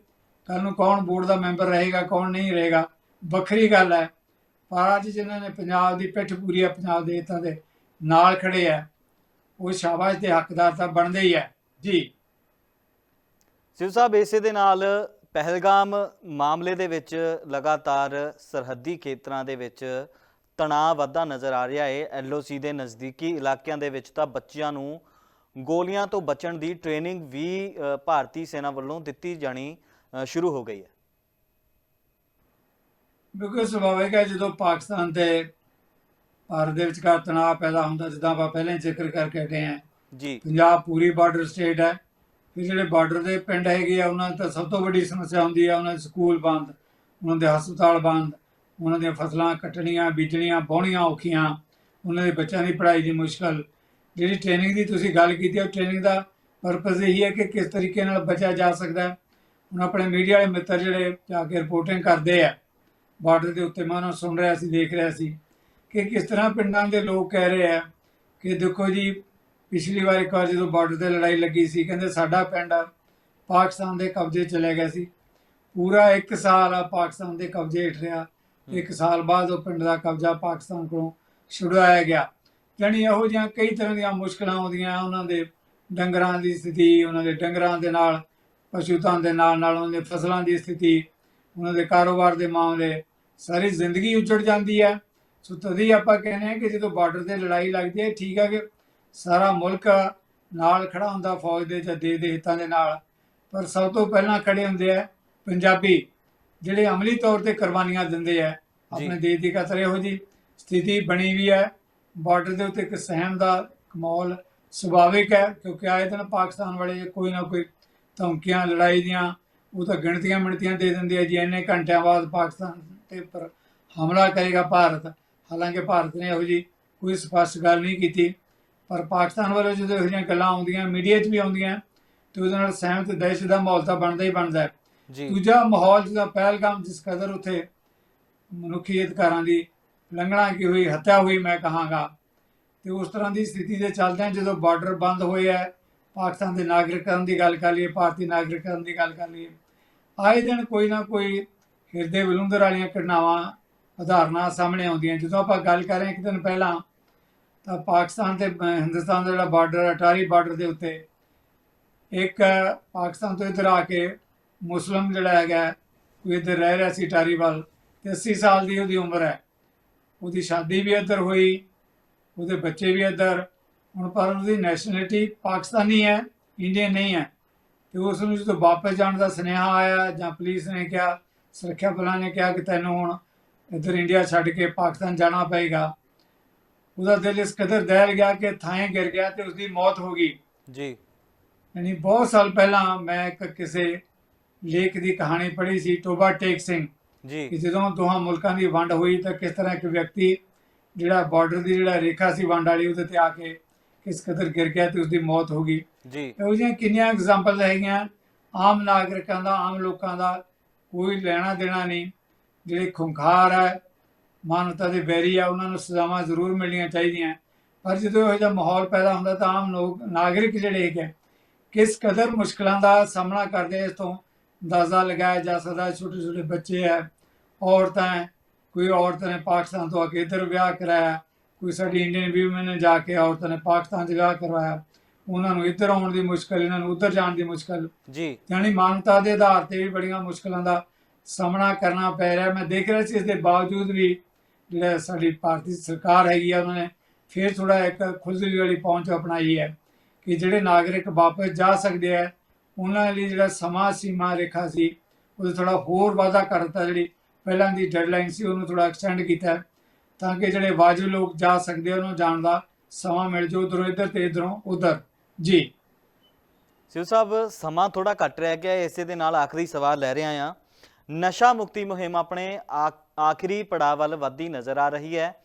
ਕੱਲ ਨੂੰ ਕੌਣ ਬੋਰਡ ਦਾ ਮੈਂਬਰ ਰਹੇਗਾ, ਕੌਣ ਨਹੀਂ ਰਹੇਗਾ? ਵੱਖਰੀ ਗੱਲ ਹੈ। ਪਰ ਅੱਜ ਜਿਨ੍ਹਾਂ ਨੇ ਪੰਜਾਬ ਦੀ ਪਿੱਠ ਪੂਰੀ ਹੈ ਪੰਜਾਬ ਦੇ ਹਿੱਤਾਂ ਦੇ ਨਾਲ ਖੜੇ ਆ, ਉਹ ਸ਼ਾਬਾਸ਼ ਦੇ ਹੱਕਦਾਰ ਤਾਂ ਬਣਦੇ ਹੀ ਹੈ ਜੀ। ਸਿਵ ਸਾਹਿਬ, ਇਸੇ ਦੇ ਨਾਲ ਪਹਿਲਗਾਮ ਮਾਮਲੇ ਦੇ ਵਿੱਚ ਲਗਾਤਾਰ ਸਰਹੱਦੀ ਖੇਤਰਾਂ ਦੇ ਵਿੱਚ ਤਣਾਅ ਵੱਧਦਾ ਨਜ਼ਰ ਆ ਰਿਹਾ ਹੈ। ਐਲਓਸੀ ਦੇ ਨਜ਼ਦੀਕੀ ਇਲਾਕਿਆਂ ਦੇ ਵਿੱਚ ਤਾਂ ਬੱਚਿਆਂ ਨੂੰ ਗੋਲੀਆਂ ਤੋਂ ਬਚਣ ਦੀ ਟ੍ਰੇਨਿੰਗ ਵੀ ਭਾਰਤੀ ਸੈਨਾ ਵੱਲੋਂ ਦਿੱਤੀ ਜਾਣੀ ਅ, ਸ਼ੁਰੂ ਹੋ ਗਈ ਹੈ। ਬਿਲਕੁਲ ਸੁਭਾਵਿਕ ਹੈ ਜਦੋਂ ਪਾਕਿਸਤਾਨ ਤੇ ਭਾਰਤ ਦੇ ਵਿਚਕਾਰ ਤਣਾਅ ਪੈਦਾ ਹੁੰਦਾ ਜਿੱਦਾਂ ਆਪਾਂ ਪਹਿਲਾਂ ਹੀ ਜ਼ਿਕਰ ਕਰਕੇ ਹਟੇ ਹਾਂ। ਜੀ। ਪੰਜਾਬ ਪੂਰੀ ਬਾਰਡਰ ਸਟੇਟ ਹੈ। ਫਿਰ ਜਿਹੜੇ ਬਾਰਡਰ ਦੇ ਪਿੰਡ ਹੈਗੇ ਆ ਉਹਨਾਂ ਦੀ ਤਾਂ ਸਭ ਤੋਂ ਵੱਡੀ ਸਮੱਸਿਆ ਹੁੰਦੀ ਆ ਉਹਨਾਂ ਦੇ ਸਕੂਲ ਬੰਦ ਉਹਨਾਂ ਦੇ ਹਸਪਤਾਲ ਬੰਦ ਉਹਨਾਂ ਦੀਆਂ ਫਸਲਾਂ ਕੱਟਣੀਆਂ ਬੀਜਣੀਆਂ ਵਾਹੁਣੀਆਂ ਔਖੀਆਂ ਉਹਨਾਂ ਦੇ ਬੱਚਿਆਂ ਦੀ ਪੜ੍ਹਾਈ ਦੀ ਮੁਸ਼ਕਲ। ਜਿਹੜੀ ਟ੍ਰੇਨਿੰਗ ਦੀ ਤੁਸੀਂ ਗੱਲ ਕੀਤੀ ਉਹ ਟ੍ਰੇਨਿੰਗ ਦਾ ਪਰਪਸ ਇਹੀ ਹੈ ਕਿ ਕਿਸ ਤਰੀਕੇ ਨਾਲ ਬਚਿਆ ਜਾ ਸਕਦਾ ਹੈ। ਹੁਣ ਆਪਣੇ ਮੀਡੀਆ ਵਾਲੇ ਮਿੱਤਰ ਜਿਹੜੇ ਜਾ ਕੇ ਰਿਪੋਰਟਿੰਗ ਕਰਦੇ ਆ ਬਾਰਡਰ ਦੇ ਉੱਤੇ ਮੈਂ ਉਹਨਾਂ ਸੁਣ ਰਿਹਾ ਸੀ ਦੇਖ ਰਿਹਾ ਸੀ ਕਿ ਕਿਸ ਤਰ੍ਹਾਂ ਪਿੰਡਾਂ ਦੇ ਲੋਕ ਕਹਿ ਰਹੇ ਆ ਕਿ ਦੇਖੋ ਜੀ ਪਿਛਲੀ ਵਾਰ ਇੱਕ ਵਾਰ ਜਦੋਂ ਬਾਰਡਰ ਤੇ ਲੜਾਈ ਲੱਗੀ ਸੀ ਕਹਿੰਦੇ ਸਾਡਾ ਪਿੰਡ ਪਾਕਿਸਤਾਨ ਦੇ ਕਬਜ਼ੇ ਚਲੇ ਗਿਆ ਸੀ। ਪੂਰਾ 1 ਸਾਲ ਆ ਪਾਕਿਸਤਾਨ ਦੇ ਕਬਜ਼ੇ ਹੇਠ ਰਿਹਾ। ਇੱਕ ਸਾਲ ਬਾਅਦ ਉਹ ਪਿੰਡ ਦਾ ਕਬਜ਼ਾ ਪਾਕਿਸਤਾਨ ਕੋਲੋਂ ਛੁਡਵਾਇਆ ਗਿਆ। ਜਾਣੀ ਇਹੋ ਜਿਹੀਆਂ ਕਈ ਤਰ੍ਹਾਂ ਦੀਆਂ ਮੁਸ਼ਕਲਾਂ ਆਉਂਦੀਆਂ ਉਹਨਾਂ ਦੇ ਡੰਗਰਾਂ ਦੀ ਸਥਿਤੀ ਉਹਨਾਂ ਦੇ ਡੰਗਰਾਂ ਦੇ ਨਾਲ ਪਸ਼ੂਤਾਂ ਦੇ ਨਾਲ ਨਾਲ ਉਹਨਾਂ ਦੇ ਫਸਲਾਂ ਦੀ ਸਥਿਤੀ ਉਹਨਾਂ ਦੇ ਕਾਰੋਬਾਰ ਦੇ ਮਾਮਲੇ ਸਾਰੀ ਜ਼ਿੰਦਗੀ ਉੱਜੜ ਜਾਂਦੀ ਹੈ। ਸੋ ਤਦੀ ਆਪਾਂ ਕਹਿੰਦੇ ਹਾਂ ਕਿ ਜਦੋਂ ਬਾਰਡਰ ਤੇ ਲੜਾਈ ਲੱਗਦੀ ਹੈ ਠੀਕ ਹੈ ਕਿ ਸਾਰਾ ਮੁਲਕ ਨਾਲ ਖੜਾ ਹੁੰਦਾ ਫੌਜ ਦੇ ਜਾਂ ਦੇਸ਼ ਦੇ ਹਿੱਤਾਂ ਦੇ ਨਾਲ। ਪਰ ਸਭ ਤੋਂ ਪਹਿਲਾਂ ਖੜੇ ਹੁੰਦੇ ਆ ਪੰਜਾਬੀ ਜਿਹੜੇ ਅਮਲੀ ਤੌਰ ਤੇ ਕੁਰਬਾਨੀਆਂ ਦਿੰਦੇ ਆ। ਆਪਣੇ ਦੇਸ਼ ਦੀ ਖਾਤਰ ਇਹੋ ਜੀ ਸਥਿਤੀ ਬਣੀ ਵੀ ਹੈ। ਬਾਰਡਰ ਦੇ ਉੱਤੇ ਇੱਕ ਸਹਿਮ ਦਾ ਮਾਹੌਲ ਸੁਭਾਵਿਕ ਹੈ ਕਿਉਂਕਿ ਆਏ ਦਿਨ ਪਾਕਿਸਤਾਨ ਵਾਲੇ ਕੋਈ ਨਾ ਕੋਈ ਧਮਕੀਆਂ ਲੜਾਈ ਦੀਆਂ ਉਹ ਤਾਂ ਗਿਣਤੀਆਂ ਮਿਣਤੀਆਂ ਦੇ ਦਿੰਦੇ ਆ ਜੀ ਇੰਨੇ ਘੰਟਿਆਂ ਬਾਅਦ ਪਾਕਿਸਤਾਨ ਤੇ ਉੱਪਰ ਹਮਲਾ ਕਰੇਗਾ ਭਾਰਤ। ਹਾਲਾਂਕਿ ਭਾਰਤ ਨੇ ਇਹੋ ਜੀ ਕੋਈ ਸਪਸ਼ਟ ਗੱਲ ਨਹੀਂ ਕੀਤੀ ਪਰ ਪਾਕਿਸਤਾਨ ਵੱਲੋਂ ਜਦੋਂ ਇਹੋ ਜਿਹੀਆਂ ਗੱਲਾਂ ਆਉਂਦੀਆਂ ਮੀਡੀਆ 'ਚ ਵੀ ਆਉਂਦੀਆਂ ਤੇ ਉਹਦੇ ਨਾਲ ਸਹਿਮਤ ਦਹਿਸ਼ਤ ਦਾ ਮਾਹੌਲ ਤਾਂ ਬਣਦਾ ਹੀ ਬਣਦਾ ਹੈ। ਜੀ। ਦੂਜਾ ਮਾਹੌਲ ਜਿਹਦਾ ਪਹਿਲਗਾਮ ਜਿਸ ਕਦਰ ਉਥੇ ਮਨੁੱਖੀ ਅਧਿਕਾਰਾਂ ਦੀ ਲੰਘਣਾ ਕੀ ਹੋਈ ਹੱਤਿਆ ਹੋਈ ਮੈਂ ਕਹਾਂਗਾ। ਤੇ ਉਸ ਤਰ੍ਹਾਂ ਦੀ ਸਥਿਤੀ ਦੇ ਚੱਲਦਿਆਂ ਜਦੋਂ ਬਾਰਡਰ ਬੰਦ ਹੋਏ ਹੈ ਪਾਕਿਸਤਾਨ ਦੇ ਨਾਗਰਿਕਾਂ ਦੀ ਗੱਲ ਕਰ ਲਈਏ, ਭਾਰਤੀ ਨਾਗਰਿਕਾਂ ਦੀ ਗੱਲ ਕਰ ਲਈਏ। ਆਏ ਦਿਨ ਕੋਈ ਨਾ ਕੋਈ ਹਿਰਦੇ ਵਿਲੁੰਦਰ ਵਾਲੀਆਂ ਘਟਨਾਵਾਂ, ਉਦਾਹਰਨਾਂ ਸਾਹਮਣੇ ਆਉਂਦੀਆਂ। ਜਦੋਂ ਆਪਾਂ ਗੱਲ ਕਰ ਰਹੇ ਹਾਂ ਇੱਕ ਦਿਨ ਪਹਿਲਾਂ, ਤਾਂ ਪਾਕਿਸਤਾਨ ਤੇ ਹਿੰਦੁਸਤਾਨ ਦਾ ਜਿਹੜਾ ਬਾਰਡਰ ਅਟਾਰੀ ਬਾਰਡਰ ਦੇ ਉੱਤੇ, ਇੱਕ ਪਾਕਿਸਤਾਨ ਤੋਂ ਇੱਧਰ ਆ ਕੇ ਮੁਸਲਮ ਜਿਹੜਾ ਹੈਗਾ ਕੋਈ ਇੱਧਰ ਰਹਿ ਰਿਹਾ ਸੀ ਅਟਾਰੀ ਵੱਲ, ਤੇ 80 ਸਾਲ ਦੀ ਉਹਦੀ ਉਮਰ ਹੈ। ਉਹਦੀ ਸ਼ਾਦੀ ਵੀ ਇੱਧਰ ਹੋਈ, ਉਹਦੇ ਬੱਚੇ ਵੀ ਇੱਧਰ ਹੁਣ ਪਰ ਉਹਦੀ ਨੈਸ਼ਨੈਲਿਟੀ ਪਾਕਿਸਤਾਨੀ ਹੈ ਇੰਡੀਅਨ ਨਹੀਂ ਹੈ। ਤੇ ਉਸ ਨੂੰ ਜਦੋਂ ਵਾਪਸ ਜਾਣ ਦਾ ਸੁਨੇਹਾ ਆਇਆ ਜਾਂ ਪੁਲਿਸ ਨੇ ਕਿਹਾ ਸੁਰੱਖਿਆ ਬਲਾਂ ਨੇ ਕਿਹਾ ਕਿ ਤੈਨੂੰ ਹੁਣ ਇੱਧਰ ਇੰਡੀਆ ਛੱਡ ਕੇ ਪਾਕਿਸਤਾਨ ਜਾਣਾ ਪਏਗਾ ਉਹਦਾ ਦਿਲ ਇਸ ਕਦਰ ਦਹਿਲ ਗਿਆ ਕਿ ਥਾਂ ਗਿਰ ਗਿਆ ਤੇ ਉਸਦੀ ਮੌਤ ਹੋ ਗਈ। ਜੀ। ਯਾਨੀ ਬਹੁਤ ਸਾਲ ਪਹਿਲਾਂ ਮੈਂ ਇੱਕ ਕਿਸੇ ਲੇਖ ਦੀ ਕਹਾਣੀ ਪੜ੍ਹੀ ਸੀ ਟੋਬਾ ਟੇਕ ਸਿੰਘ। ਕਿ ਜੀ ਜਦੋਂ ਦੋਹਾਂ ਮੁਲਕਾਂ ਦੀ ਵੰਡ ਹੋਈ ਤਾਂ ਕਿਸ ਤਰ੍ਹਾਂ ਇੱਕ ਵਿਅਕਤੀ ਜਿਹੜਾ ਬਾਰਡਰ ਦੀ ਜਿਹੜਾ ਰੇਖਾ ਸੀ ਵੰਡ ਵਾਲੀ ਉਹਦੇ ਤੇ ਆ ਕੇ ਕਿਸ ਕਦਰ ਗਿਰ ਗਿਆ ਤੇ ਉਸਦੀ ਮੌਤ ਹੋ ਗਈ। ਜੀ। ਇਹੋ ਜਿਹੀਆਂ ਕਿੰਨੀਆਂ ਐਗਜ਼ਾਮਪਲ ਹੈਗੀਆਂ। ਆਮ ਨਾਗਰਿਕਾਂ ਦਾ ਆਮ ਲੋਕਾਂ ਦਾ ਕੋਈ ਲੈਣਾ ਦੇਣਾ ਨਹੀਂ। ਜਿਹੜੇ ਖੁੰਖਾਰ ਹੈ ਮਾਨਵਤਾ ਦੇ ਬੈਰੀ ਆ ਉਹਨਾਂ ਨੂੰ ਸਜ਼ਾਵਾਂ ਜ਼ਰੂਰ ਮਿਲਣੀਆਂ ਚਾਹੀਦੀਆਂ। ਪਰ ਜਦੋਂ ਇਹੋ ਜਿਹਾ ਮਾਹੌਲ ਪੈਦਾ ਹੁੰਦਾ ਤਾਂ ਆਮ ਲੋਕ ਨਾਗਰਿਕ ਜਿਹੜੇ ਹੈਗੇ ਕਿਸ ਕਦਰ ਮੁਸ਼ਕਲਾਂ ਦਾ ਸਾਹਮਣਾ ਕਰਦੇ ਇਸ ਤੋਂ ਅੰਦਾਜ਼ਾ ਲਗਾਇਆ ਜਾ ਸਕਦਾ ਛੋਟੇ ਛੋਟੇ ਬੱਚੇ ਹੈ ਔਰਤਾਂ ਕੋਈ ਔਰਤ ਨੇ ਪਾਕਿਸਤਾਨ ਤੋਂ ਆ ਕੇ ਇੱਧਰ ਵਿਆਹ ਕਰਾਇਆ। ਕੋਈ ਸਾਡੀ ਇੰਡੀਅਨ ਵੀਮਨ ਨੇ ਜਾ ਕੇ ਔਰਤਾਂ ਨੇ ਪਾਕਿਸਤਾਨ 'ਚ ਵਿਆਹ ਕਰਵਾਇਆ ਉਹਨਾਂ ਨੂੰ ਇੱਧਰ ਆਉਣ ਦੀ ਮੁਸ਼ਕਲ ਇਹਨਾਂ ਨੂੰ ਉੱਧਰ ਜਾਣ ਦੀ ਮੁਸ਼ਕਲ। ਜੀ। ਯਾਨੀ ਮਾਨਵਤਾ ਦੇ ਆਧਾਰ ਤੇ ਵੀ ਬੜੀਆਂ ਮੁਸ਼ਕਲਾਂ ਦਾ ਸਾਹਮਣਾ ਕਰਨਾ ਪੈ ਰਿਹਾ ਮੈਂ ਦੇਖ ਰਿਹਾ ਸੀ ਇਸ ਦੇ ਬਾਵਜੂਦ ਵੀ ਜਿਹੜਾ ਸਾਡੀ ਭਾਰਤੀ ਸਰਕਾਰ ਹੈਗੀ ਆ ਉਹਨਾਂ ਨੇ ਫਿਰ ਥੋੜਾ ਇੱਕ ਖੁੱਲ੍ਹੀ ਵਾਲੀ ਪਹੁੰਚ ਅਪਣਾਈ ਹੈ ਕਿ ਜਿਹੜੇ ਨਾਗਰਿਕ ਵਾਪਸ ਜਾ ਸਕਦੇ ਆ ਉਹਨਾਂ ਲਈ ਜਿਹੜਾ ਸਮਾਂ ਸੀਮਾ ਰੇਖਾ ਸੀ ਉਹ ਥੋੜਾ ਹੋਰ ਵਾਧਾ ਕਰ ਦਿੱਤਾ। ਜਿਹੜੀ ਪਹਿਲਾਂ ਦੀ ਡੈਡਲਾਈਨ ਸੀ ਉਹਨੂੰ ਥੋੜਾ ਐਕਸਟੈਂਡ ਕੀਤਾ। ਤਾਂ ਕਿ ਜਿਹੜੇ ਵਾਜੂ ਲੋਕ ਜਾ ਸਕਦੇ ਆ, ਉਹਨੂੰ ਜਾਣ ਦਾ ਸਮਾਂ ਮਿਲ ਜਾਊ ਉਧਰੋਂ ਇੱਧਰ ਤੇ ਇਧਰੋਂ ਉਧਰ। ਜੀ। ਸਿਵ ਸਾਹਿਬ, ਸਮਾਂ ਥੋੜਾ ਘੱਟ ਰਹਿ ਗਿਆ, ਇਸੇ ਦੇ ਨਾਲ ਆਖਰੀ ਸਵਾਲ ਲੈ ਰਿਹਾ ਆ ਨਸ਼ਾ ਮੁਕਤੀ ਮੁਹਿੰਮ ਆਪਣੇ ਆ- ਆਖਰੀ ਪੜਾਅ ਵੱਲ ਵੱਧਦੀ ਨਜ਼ਰ ਆ ਰਹੀ ਹੈ।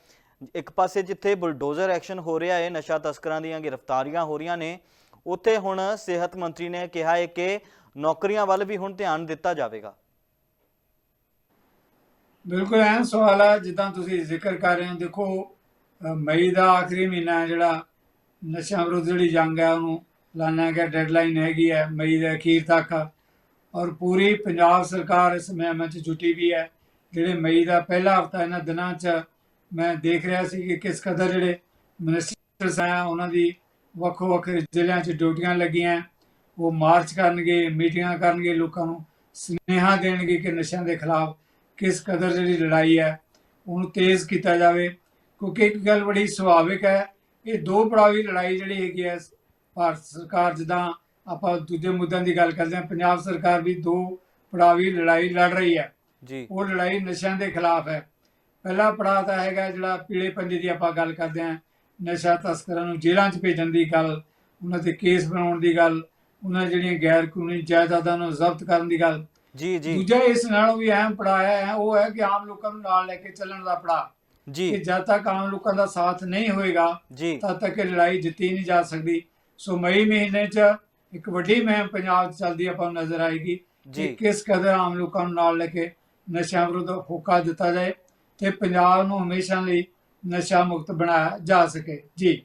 ਇੱਕ ਪਾਸੇ ਜਿੱਥੇ ਬੁਲਡੋਜ਼ਰ ਐਕਸ਼ਨ ਹੋ ਰਿਹਾ ਹੈ, ਨਸ਼ਾ ਤਸਕਰਾਂ ਦੀਆਂ ਗ੍ਰਿਫਤਾਰੀਆਂ ਹੋ ਰਹੀਆਂ ਨੇ, ਉੱਥੇ ਹੁਣ ਸਿਹਤ ਮੰਤਰੀ ਨੇ ਕਿਹਾ ਹੈ ਕਿ ਨੌਕਰੀਆਂ ਵੱਲ ਵੀ ਹੁਣ ਧਿਆਨ ਦਿੱਤਾ ਜਾਵੇਗਾ। ਬਿਲਕੁਲ, ਐਨ ਸਵਾਲ ਹੈ ਜਿੱਦਾਂ ਤੁਸੀਂ ਜ਼ਿਕਰ ਕਰ ਰਹੇ ਹੋ, ਦੇਖੋ ਮਈ ਦਾ ਆਖਰੀ ਮਹੀਨਾ ਜਿਹੜਾ ਨਸ਼ਾ ਵਿਰੁੱਧ ਜਿਹੜੀ ਜੰਗ ਹੈ, ਉਹਨੂੰ ਲਾਣਾ ਗਿਆ, ਡੈਡਲਾਈਨ ਹੈਗੀ ਹੈ, ਮਈ ਦੇ ਅਖੀਰ ਤੱਕ। ਔਰ ਪੂਰੀ ਪੰਜਾਬ ਸਰਕਾਰ ਇਸ ਮੁਹਿੰਮ 'ਚ ਜੁਟੀ ਵੀ ਹੈ। ਜਿਹੜੇ ਮਈ ਦਾ ਪਹਿਲਾ ਹਫਤਾ, ਇਹਨਾਂ ਦਿਨਾਂ 'ਚ ਮੈਂ ਦੇਖ ਰਿਹਾ ਸੀ ਕਿ ਕਿਸ ਕਦਰ ਜਿਹੜੇ ਮਿਨਿਸਟਰਸ ਆ ਉਹਨਾਂ ਦੀ ਵੱਖੋ ਵੱਖ ਜ਼ਿਲ੍ਹਿਆਂ 'ਚ ਡਿਊਟੀਆਂ ਲੱਗੀਆਂ। ਉਹ ਮਾਰਚ ਕਰਨਗੇ, ਮੀਟਿੰਗਾਂ ਕਰਨਗੇ ਲੋਕਾਂ ਨੂੰ, ਸੁਨੇਹਾ ਦੇਣਗੇ ਕਿ ਨਸ਼ਿਆਂ ਦੇ ਖਿਲਾਫ ਕਿਸ ਕਦਰ ਜਿਹੜੀ ਲੜਾਈ ਹੈ ਉਹਨੂੰ ਤੇਜ਼ ਕੀਤਾ ਜਾਵੇ। ਕਿਉਂਕਿ ਇੱਕ ਗੱਲ ਬੜੀ ਸੁਭਾਵਿਕ ਹੈ ਇਹ ਦੋ ਪੜਾਵੀ ਲੜਾਈ ਜਿਹੜੀ ਹੈਗੀ ਹੈ ਭਾਰਤ ਸਰਕਾਰ ਜਿੱਦਾਂ ਆਪਾਂ ਦੂਜੇ ਮੁੱਦਿਆਂ ਦੀ ਗੱਲ ਕਰਦੇ ਹਾਂ ਪੰਜਾਬ ਸਰਕਾਰ ਵੀ ਦੋ ਪੜਾਵੀ ਲੜਾਈ ਲੜ ਰਹੀ ਹੈ। ਜੀ। ਉਹ ਲੜਾਈ ਨਸ਼ਿਆਂ ਦੇ ਖਿਲਾਫ ਹੈ। ਪਹਿਲਾ ਪੜਾਅ ਤਾਂ ਹੈਗਾ ਜਿਹੜਾ ਪੀਲੇ ਪੰਜੇ ਦੀ ਆਪਾਂ ਗੱਲ ਕਰਦੇ ਹਾਂ ਨਸ਼ਾ ਤਸਕਰਾਂ ਨੂੰ ਜੇਲ੍ਹਾਂ 'ਚ ਭੇਜਣ ਦੀ ਗੱਲ ਉਹਨਾਂ ਤੇ ਕੇਸ ਬਣਾਉਣ ਦੀ ਗੱਲ ਉਹਨਾਂ ਜਿਹੜੀਆਂ ਗੈਰ ਕਾਨੂੰਨੀ ਜਾਇਦਾਦਾਂ ਨੂੰ ਜ਼ਬਤ ਕਰਨ ਦੀ ਗੱਲ। ਜੀ ਜੀ ਦੂਜਾ ਇਸ ਨਾਲੋਂ ਵੀ ਅਹਿਮ ਪੜਾਅ ਹੈ ਉਹ ਹੈ ਕਿ ਆਮ ਲੋਕਾਂ ਨੂੰ ਨਾਲ ਲੈ ਕੇ ਚੱਲਣ ਦਾ ਪੜਾਅ ਕਿ ਜੀ ਜਦ ਤੱਕ ਆਮ ਲੋਕਾਂ ਦਾ ਸਾਥ ਨਹੀਂ ਹੋਏਗਾ ਜੀ ਤਦ ਤੱਕ ਇਹ ਲੜਾਈ ਜਿੱਤੀ ਨਹੀਂ ਜਾ ਸਕਦੀ ਸੋ ਮਈ ਮਹੀਨੇ 'ਚ ਇੱਕ ਵੱਡੀ ਮੁਹਿੰਮ ਪੰਜਾਬ 'ਚ ਚੱਲਦੀ ਆਪਾਂ ਨੂੰ ਨਜ਼ਰ ਆਏਗੀ ਕਿ ਜੀ ਕਿਸ ਕਦਰ ਆਮ ਲੋਕਾਂ ਨੂੰ ਨਾਲ ਲੈ ਕੇ ਨਸ਼ਿਆਂ ਵਿਰੁੱਧ ਹੋਕਾ ਦਿੱਤਾ ਜਾਏ ਤੇ ਪੰਜਾਬ ਨੂੰ ਹਮੇਸ਼ਾ ਲਈ ਨਸ਼ਾ ਮੁਕਤ ਬਣਾਇਆ ਜਾ ਸਕੇ ਜੀ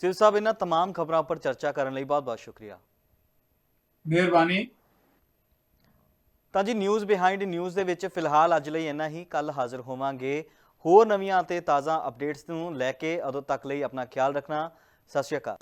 ਸਿਰ ਸਾਹਿਬ ਇਹਨਾਂ तमाम ਖਬਰਾਂ ਉੱਪਰ ਚਰਚਾ ਕਰਨ ਲਈ ਬਹੁਤ ਬਹੁਤ ਸ਼ੁਕਰੀਆ ਮਿਹਰਬਾਨੀ ਤਾਂ ਜੀ ਨਿਊਜ਼ ਬਿਹਾਈਂਡ ਨਿਊਜ਼ ਦੇ ਵਿੱਚ ਫਿਲਹਾਲ ਅੱਜ ਲਈ ਇੰਨਾ ਹੀ। ਕੱਲ ਹਾਜ਼ਰ ਹੋਵਾਂਗੇ ਹੋਰ ਨਵੀਆਂ ਅਤੇ ਤਾਜ਼ਾ ਅਪਡੇਟਸ ਨੂੰ ਲੈ ਕੇ। ਉਦੋਂ ਤੱਕ ਲਈ ਆਪਣਾ ਖਿਆਲ ਰੱਖਣਾ। ਸਤਿ ਸ਼੍ਰੀ ਅਕਾਲ।